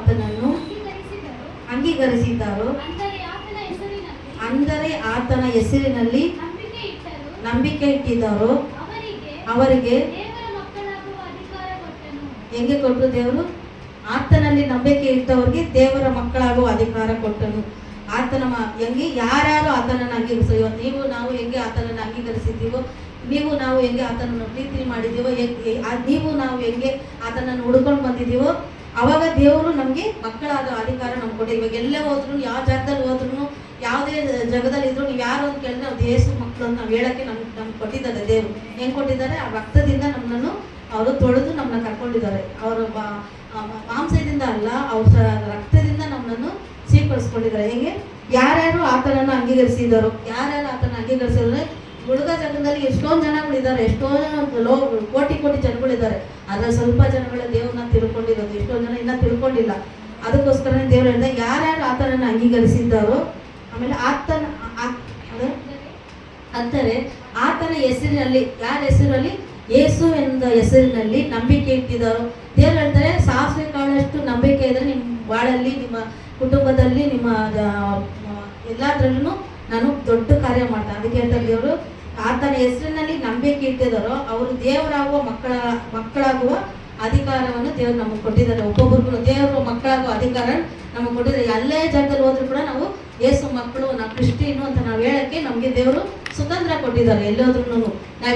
ಆತನನ್ನು ಅಂಗೀಕರಿಸಿದರು. ಅಂಗೀಕರಿಸಿದ್ದಾರೋ ಅಂದರೆ ಆತನ ಹೆಸರಿನಲ್ಲಿ ನಂಬಿಕೆ ಇಟ್ಟಿದ್ದಾರೋ. ಅವರಿಗೆ ಹೆಂಗೆ ಕೊಟ್ಟರು ದೇವರು? ಆತನಲ್ಲಿ ನಂಬಿಕೆ ಇಟ್ಟವರಿಗೆ ದೇವರ ಮಕ್ಕಳಾಗುವ ಅಧಿಕಾರ ಕೊಟ್ಟನು. ಆತನ ಹೆಂಗೆ? ಯಾರ್ಯಾರು ಆತನನ್ನು ಅಂಗೀಕರಿಸೋ ನೀವು, ನಾವು ಹೆಂಗೆ ಆತನನ್ನು ಅಂಗೀಕರಿಸಿದ್ದೀವೋ? ನೀವು, ನಾವು ಹೆಂಗೆ ಆತನನ್ನು ಪ್ರೀತಿ ಮಾಡಿದ್ದೀವೋ? ನೀವು, ನಾವು ಹೆಂಗೆ ಆತನನ್ನು ಹುಡ್ಕೊಂಡು ಬಂದಿದ್ದೀವೋ? ಅವಾಗ ದೇವರು ನಮಗೆ ಮಕ್ಕಳಾದ ಅಧಿಕಾರ ನಮ್ಗೆ ಕೊಟ್ಟೆ. ಇವಾಗ ಎಲ್ಲೇ ಹೋದ್ರು, ಯಾವ ಜಾಗದಲ್ಲಿ ಹೋದ್ರು, ಯಾವುದೇ ಜಗದಲ್ಲಿ ಇದ್ರು ನೀವು ಯಾರು ಅಂತ ಕೇಳಿದ್ರೆ ನಾವು ಯೇಸು ಮಕ್ಕಳು ಅಂತ ನಾವು ಹೇಳಕ್ಕೆ ನಮ್ಗೆ ನಮ್ಗೆ ಕೊಟ್ಟಿದ್ದಾರೆ ದೇವರು. ಹೆಂಗೆ ಕೊಟ್ಟಿದ್ದಾರೆ? ಆ ರಕ್ತದಿಂದ ನಮ್ಮನ್ನು ಅವರು ತೊಳೆದು ನಮ್ಮನ್ನ ಕರ್ಕೊಂಡಿದ್ದಾರೆ. ಅವರ ಮಾಂಸದಿಂದ ಅಲ್ಲ, ಅವ್ರ ರಕ್ತದಿಂದ ನಮ್ಮನ್ನು ಸ್ವೀಕರಿಸ್ಕೊಂಡಿದ್ದಾರೆ. ಹೆಂಗೆ? ಯಾರ್ಯಾರು ಆತನನ್ನು ಅಂಗೀಕರಿಸಿದಾರೋ? ಯಾರ್ಯಾರು ಆತನ ಅಂಗೀಕರಿಸಿದ್ರೆ ಹುಡುಗ ಜಗದಲ್ಲಿ ಎಷ್ಟೊಂದು ಜನಗಳಿದ್ದಾರೆ, ಎಷ್ಟೋ ಜನ ಲೋ, ಕೋಟಿ ಕೋಟಿ ಜನಗಳಿದ್ದಾರೆ. ಅದ್ರಲ್ಲಿ ಸ್ವಲ್ಪ ಜನಗಳ ದೇವ್ರನ್ನ ತಿಳ್ಕೊಂಡಿರೋದು ಎಷ್ಟೊಂದು ಜನ ಇನ್ನೂ ತಿಳ್ಕೊಂಡಿಲ್ಲ. ಅದಕ್ಕೋಸ್ಕರನೇ ದೇವ್ರು ಹೇಳಿದ, ಯಾರ್ಯಾರು ಆತನನ್ನು ಅಂಗೀಕರಿಸಿದ್ದಾರೋ, ಆಮೇಲೆ ಆತನ ಅಂದರೆ ಆತನ ಹೆಸರಿನಲ್ಲಿ, ಯಾರ ಹೆಸರಲ್ಲಿ? ಯೇಸು ಎಂದ ಹೆಸರಿನಲ್ಲಿ ನಂಬಿಕೆ ಇಟ್ಟಿದ್ದಾರೋ. ದೇವ್ರು ಹೇಳ್ತಾರೆ, ಸಾಸಿವೆ ಕಾಳಷ್ಟು ನಂಬಿಕೆ ಇದ್ರೆ ನಿಮ್ಮ ಬಾಳಲ್ಲಿ, ನಿಮ್ಮ ಕುಟುಂಬದಲ್ಲಿ, ನಿಮ್ಮ ಎಲ್ಲದರಲ್ಲೂ ನಾನು ದೊಡ್ಡ ಕಾರ್ಯ ಮಾಡ್ತೇನೆ ಅದಕ್ಕೆ ಹೇಳ್ತಾರೆ ದೇವರು ಆತನ ಹೆಸರಿನಲ್ಲಿ ನಂಬಿಕೆ ಇಟ್ಟಿದ್ದಾರೋ, ಅವರು ದೇವರಾಗುವ ಮಕ್ಕಳ, ಮಕ್ಕಳಾಗುವ ಅಧಿಕಾರವನ್ನು ದೇವರು ನಮಗೆ ಕೊಟ್ಟಿದ್ದಾರೆ. ಒಬ್ಬೊಬ್ಬರಿಗೂ ದೇವರು ಮಕ್ಕಳಾಗುವ ಅಧಿಕಾರ ನಮಗೆ ಕೊಟ್ಟಿದ್ದಾರೆ. ಎಲ್ಲೇ ಜಾಗದಲ್ಲಿ ಹೋದ್ರೂ ಕೂಡ ನಾವು ಏಸು ಮಕ್ಕಳು, ನಾವು ಕ್ರಿಸ್ಟಿನು ಅಂತ ನಾವು ಹೇಳಕ್ಕೆ ನಮಗೆ ದೇವರು ಸ್ವತಂತ್ರ ಕೊಟ್ಟಿದ್ದಾರೆ ಎಲ್ಲೋದ್ರೂ ನಾವು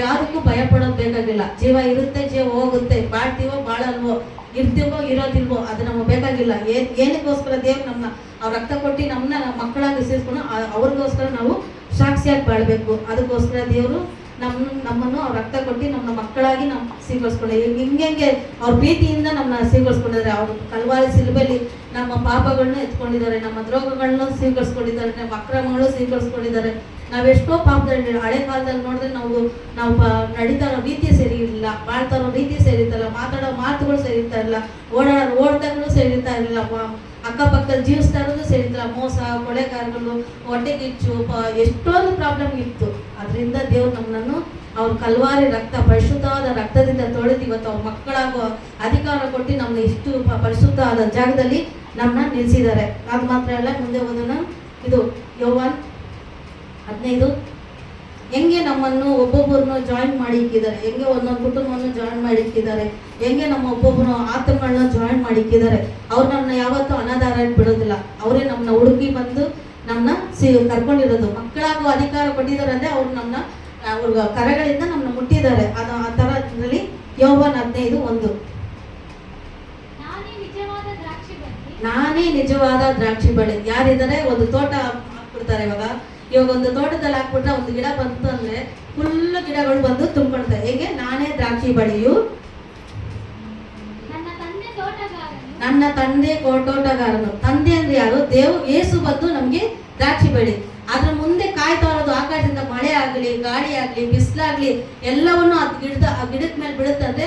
ಯಾರಿಗೂ ಭಯ ಪಡೋದು ಬೇಕಾಗಿಲ್ಲ. ಜೀವ ಇರುತ್ತೆ, ಜೀವ ಹೋಗುತ್ತೆ. ಬಾಳ್ತೀವೋ, ಬಾಳಲ್ವೋ, ಇರ್ತೀವೋ, ಇರೋದಿಲ್ವೋ, ಅದು ನಮಗೆ ಬೇಕಾಗಿಲ್ಲ. ಏನ್ ಏನಕ್ಕೋಸ್ಕರ ದೇವ್ರು ನಮ್ಮ ಅವ್ರ ರಕ್ತ ಕೊಟ್ಟು ನಮ್ಮನ್ನ ಮಕ್ಕಳಾಗಿ ಸೇರಿಸ್ಕೊಂಡು ಅವ್ರಿಗೋಸ್ಕರ ನಾವು ಸಾಕ್ಷಿಯಾಗಿ ಬಾಳ್ಬೇಕು. ಅದಕ್ಕೋಸ್ಕರ ದೇವರು ನಮ್ಮ ನಮ್ಮನ್ನು ಅವ್ರ ರಕ್ತ ಕೊಟ್ಟು ನಮ್ಮ ಮಕ್ಕಳಾಗಿ ನಮ್ಮ ಸ್ವೀಕರಿಸ್ಕೊಂಡೆ ಹಿಂಗೆ ಅವ್ರ ಪ್ರೀತಿಯಿಂದ ನಮ್ಮನ್ನ ಸ್ವೀಕರಿಸ್ಕೊಂಡಿದ್ದಾರೆ. ಅವ್ರ ಕಲ್ವಾರಿ ಸಿಲುಬೆಲಿ ನಮ್ಮ ಪಾಪಗಳನ್ನ ಎತ್ಕೊಂಡಿದ್ದಾರೆ. ನಮ್ಮ ದ್ರೋಗಗಳನ್ನ ಸ್ವೀಕರಿಸ್ಕೊಂಡಿದ್ದಾರೆ. ನಮ್ಮ ಅಕ್ರಮಗಳು ಸ್ವೀಕರಿಸ್ಕೊಂಡಿದ್ದಾರೆ. ನಾವೆಷ್ಟೋ ಪಾಪದಲ್ಲಿ ಹಳೆ ಕಾಲದಲ್ಲಿ ನೋಡಿದ್ರೆ ನಾವು ನಾವು ನಡೀತಾರೋ ರೀತಿ ಸರಿ ಇರಲಿಲ್ಲ ಬಾಳ್ತಾ ಇರೋ ರೀತಿ ಸರಿ ಇರ್ತಲ್ಲ ಮಾತಾಡೋ ಮಾತುಗಳು ಸರಿ ಇರ್ತಾ ಇರಲಿಲ್ಲ ಓಡಾಡೋ ಓಡ್ತಗಳು ಸೇರಿರ್ತಾ ಇರಲಿಲ್ಲ ಅಕ್ಕಪಕ್ಕದಲ್ಲಿ ಜೀವಿಸ್ತಾ ಇರೋದು ಸರಿ ಇರ್ತಿಲ್ಲ ಮೋಸ ಕೊಳೆಗಾರಗಳು ಹೊಟ್ಟೆಗಿಚ್ಚು ಎಷ್ಟೊಂದು ಪ್ರಾಬ್ಲಮ್ ಇತ್ತು. ಅದರಿಂದ ದೇವ್ರು ನಮ್ಮನ್ನು ಅವ್ರ ಕಲ್ವಾರಿ ರಕ್ತ, ಪರಿಶುದ್ಧವಾದ ರಕ್ತದಿಂದ ತೊಳೆದು ಇವತ್ತು ಅವ್ರ ಮಕ್ಕಳಾಗೋ ಅಧಿಕಾರ ಕೊಟ್ಟು ನಮ್ಮನ್ನ ಇಷ್ಟು ಪರಿಶುದ್ಧವಾದ ಜಾಗದಲ್ಲಿ ನಮ್ಮನ್ನ ನಿಲ್ಲಿಸಿದ್ದಾರೆ ಅದು ಮಾತ್ರ ಅಲ್ಲ, ಮುಂದೆ ಒಂದನ್ನು ಇದು ಯೌವನ್ ಹದಿನೈದು. ಹೆಂಗೆ ನಮ್ಮನ್ನು ಒಬ್ಬೊಬ್ಬರನ್ನ ಜಾಯಿನ್ ಮಾಡಿ ಇಕ್ಕಿದ್ದಾರೆ ಹೆಂಗೆ ಒಂದೊಂದು ಕುಟುಂಬವನ್ನು ಜಾಯಿನ್ ಮಾಡಿ ಇಕ್ಕಿದ್ದಾರೆ ಹೆಂಗೆ ನಮ್ಮ ಒಬ್ಬೊಬ್ಬರ ಆತ್ಮಗಳನ್ನ ಜಾಯಿನ್ ಮಾಡಿ ಇಕ್ಕಿದ್ದಾರೆ ಅವ್ರು ನಮ್ಮನ್ನ ಯಾವತ್ತೂ ಅನಾಧಾರ ಬಿಡೋದಿಲ್ಲ. ಅವರೇ ನಮ್ಮನ್ನ ಹುಡುಕಿ ಬಂದು ನಮ್ಮನ್ನ ಸಿ ಕರ್ಕೊಂಡಿರೋದು. ಮಕ್ಕಳಾಗುವ ಅಧಿಕಾರ ಕೊಟ್ಟಿದ್ದಾರೆ ಅಂದರೆ ಅವ್ರು ನಮ್ಮನ್ನ ಅವ್ರ ಕರಗಳಿಂದ ನಮ್ಮನ್ನ ಮುಟ್ಟಿದ್ದಾರೆ. ಅದು ಆ ಥರ ಇದರಲ್ಲಿ ಯೋವನ್ ಹದಿನೈದು ಒಂದು. ನಾನೇ ನಿಜವಾದ ದ್ರಾಕ್ಷಿ ಬಳ್ಳಿ ನಾನೇ ನಿಜವಾದ ದ್ರಾಕ್ಷಿ ಬಳ್ಳಿ. ಯಾರಿದ್ದಾರೆ? ಒಂದು ತೋಟ ಹಾಕ್ಬಿಡ್ತಾರೆ ಇವಾಗ. ಇವಾಗ ಒಂದು ತೋಟದಲ್ಲಿ ಹಾಕ್ಬಿಟ್ರೆ ಒಂದು ಗಿಡ ಬಂತು ಅಂದ್ರೆ ಫುಲ್ ಗಿಡಗಳು ಬಂದು ತುಂಬಿಕೊಳ್ತಾರೆ ಹೇಗೆ? ನಾನೇ ದ್ರಾಕ್ಷಿ ಬಳಿಯು ನನ್ನ ತಂದೆ ತೋಟಗಾರನು. ನನ್ನ ತಂದೆ ಅಂದ್ರೆ ಯಾರು? ದೇವ್ ಏಸು ಬಂದು ನಮ್ಗೆ ದ್ರಾಕ್ಷಿ ಬೆಳಿ ಅದ್ರ ಮುಂದೆ ಕಾಯ್ತಾ ಇರೋದು ಆಕಾಶದಿಂದ ಮಳೆ ಆಗ್ಲಿ ಗಾಳಿ ಆಗ್ಲಿ ಬಿಸಿಲಾಗ್ಲಿ ಎಲ್ಲವನ್ನು ಆ ಗಿಡದ ಆ ಗಿಡದ ಮೇಲೆ ಬೀಳುತ್ತೆ ಅಂದ್ರೆ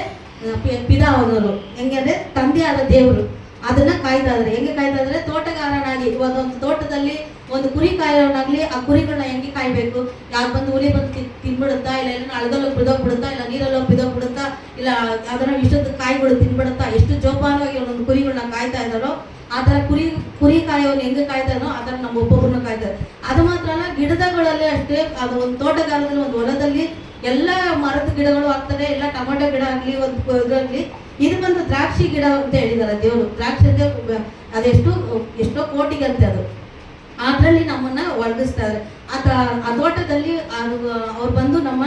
ಹೆಂಗೆ ಅಂದ್ರೆ ತಂದೆ ಆದ ದೇವರು. ಅದನ್ನ ಕಾಯ್ತಾ ಇದ್ರೆ ಹೆಂಗೆ ಕಾಯ್ತಾ ಇದ್ರೆ ತೋಟಗಾರನಾಗಿ. ಇವಾಗ ಒಂದು ತೋಟದಲ್ಲಿ ಒಂದು ಕುರಿ ಕಾಯೋನಾಗ್ಲಿ ಆ ಕುರಿಗಳನ್ನ ಹೆಂಗೆ ಕಾಯ್ಬೇಕು? ಯಾರು ಬಂದು ಹುಲಿ ಬಂದು ತಿನ್- ತಿನ್ಬಿಡುತ್ತಾ ಇಲ್ಲ ಎಲ್ಲ ಹಳದಲ್ಲಿ ಬಿಡೋಗ್ಬಿಡುತ್ತಾ ಇಲ್ಲ, ನೀರಲ್ಲಿ ಬಿಡೋಗ್ಬಿಡುತ್ತಾ ಇಲ್ಲ, ಅದನ್ನ ಇಷ್ಟೊಂದು ಕಾಯಿಗಳು ತಿನ್ಬಿಡುತ್ತಾ ಎಷ್ಟು ಜೋಪಾನವಾಗಿ ಒಂದೊಂದು ಕುರಿಗಳನ್ನ ಕಾಯ್ತಾ ಇದ್ದಾರೋ, ಆ ಥರ ಕುರಿ ಕುರಿ ಕಾಯೋನು ಹೆಂಗೆ ಕಾಯ್ತಾನೋ ಆ ಥರ ನಮ್ಮ ಒಬ್ಬೊಬ್ಬರನ್ನ ಕಾಯ್ತಾರೆ. ಅದು ಮಾತ್ರ ಅಲ್ಲ, ಗಿಡದಗಳಲ್ಲಿ ಅಷ್ಟೇ, ಅದು ಒಂದು ತೋಟಗಾರದಲ್ಲಿ ಒಂದು ಹೊಲದಲ್ಲಿ ಎಲ್ಲ ಮರದ ಗಿಡಗಳು ಆಗ್ತದೆ, ಎಲ್ಲ ಟೊಮೆಟೊ ಗಿಡ ಆಗಲಿ, ಒಂದು ಇದರಲ್ಲಿ ಇದು ಬಂದು ದ್ರಾಕ್ಷಿ ಗಿಡ ಅಂತ ಹೇಳಿದ್ದಾರೆ ದೇವರು. ದ್ರಾಕ್ಷಿ ಅಂದ್ರೆ ಅದೆಷ್ಟು, ಎಷ್ಟೋ ಕೋಟಿಗಂತೆ ಅದು. ಅದರಲ್ಲಿ ನಮ್ಮನ್ನ ಒಳಗಿಸ್ತಾರೆ ತ- ಆ ತೋಟದಲ್ಲಿ ಅದು ಅವ್ರು ಬಂದು ನಮ್ಮ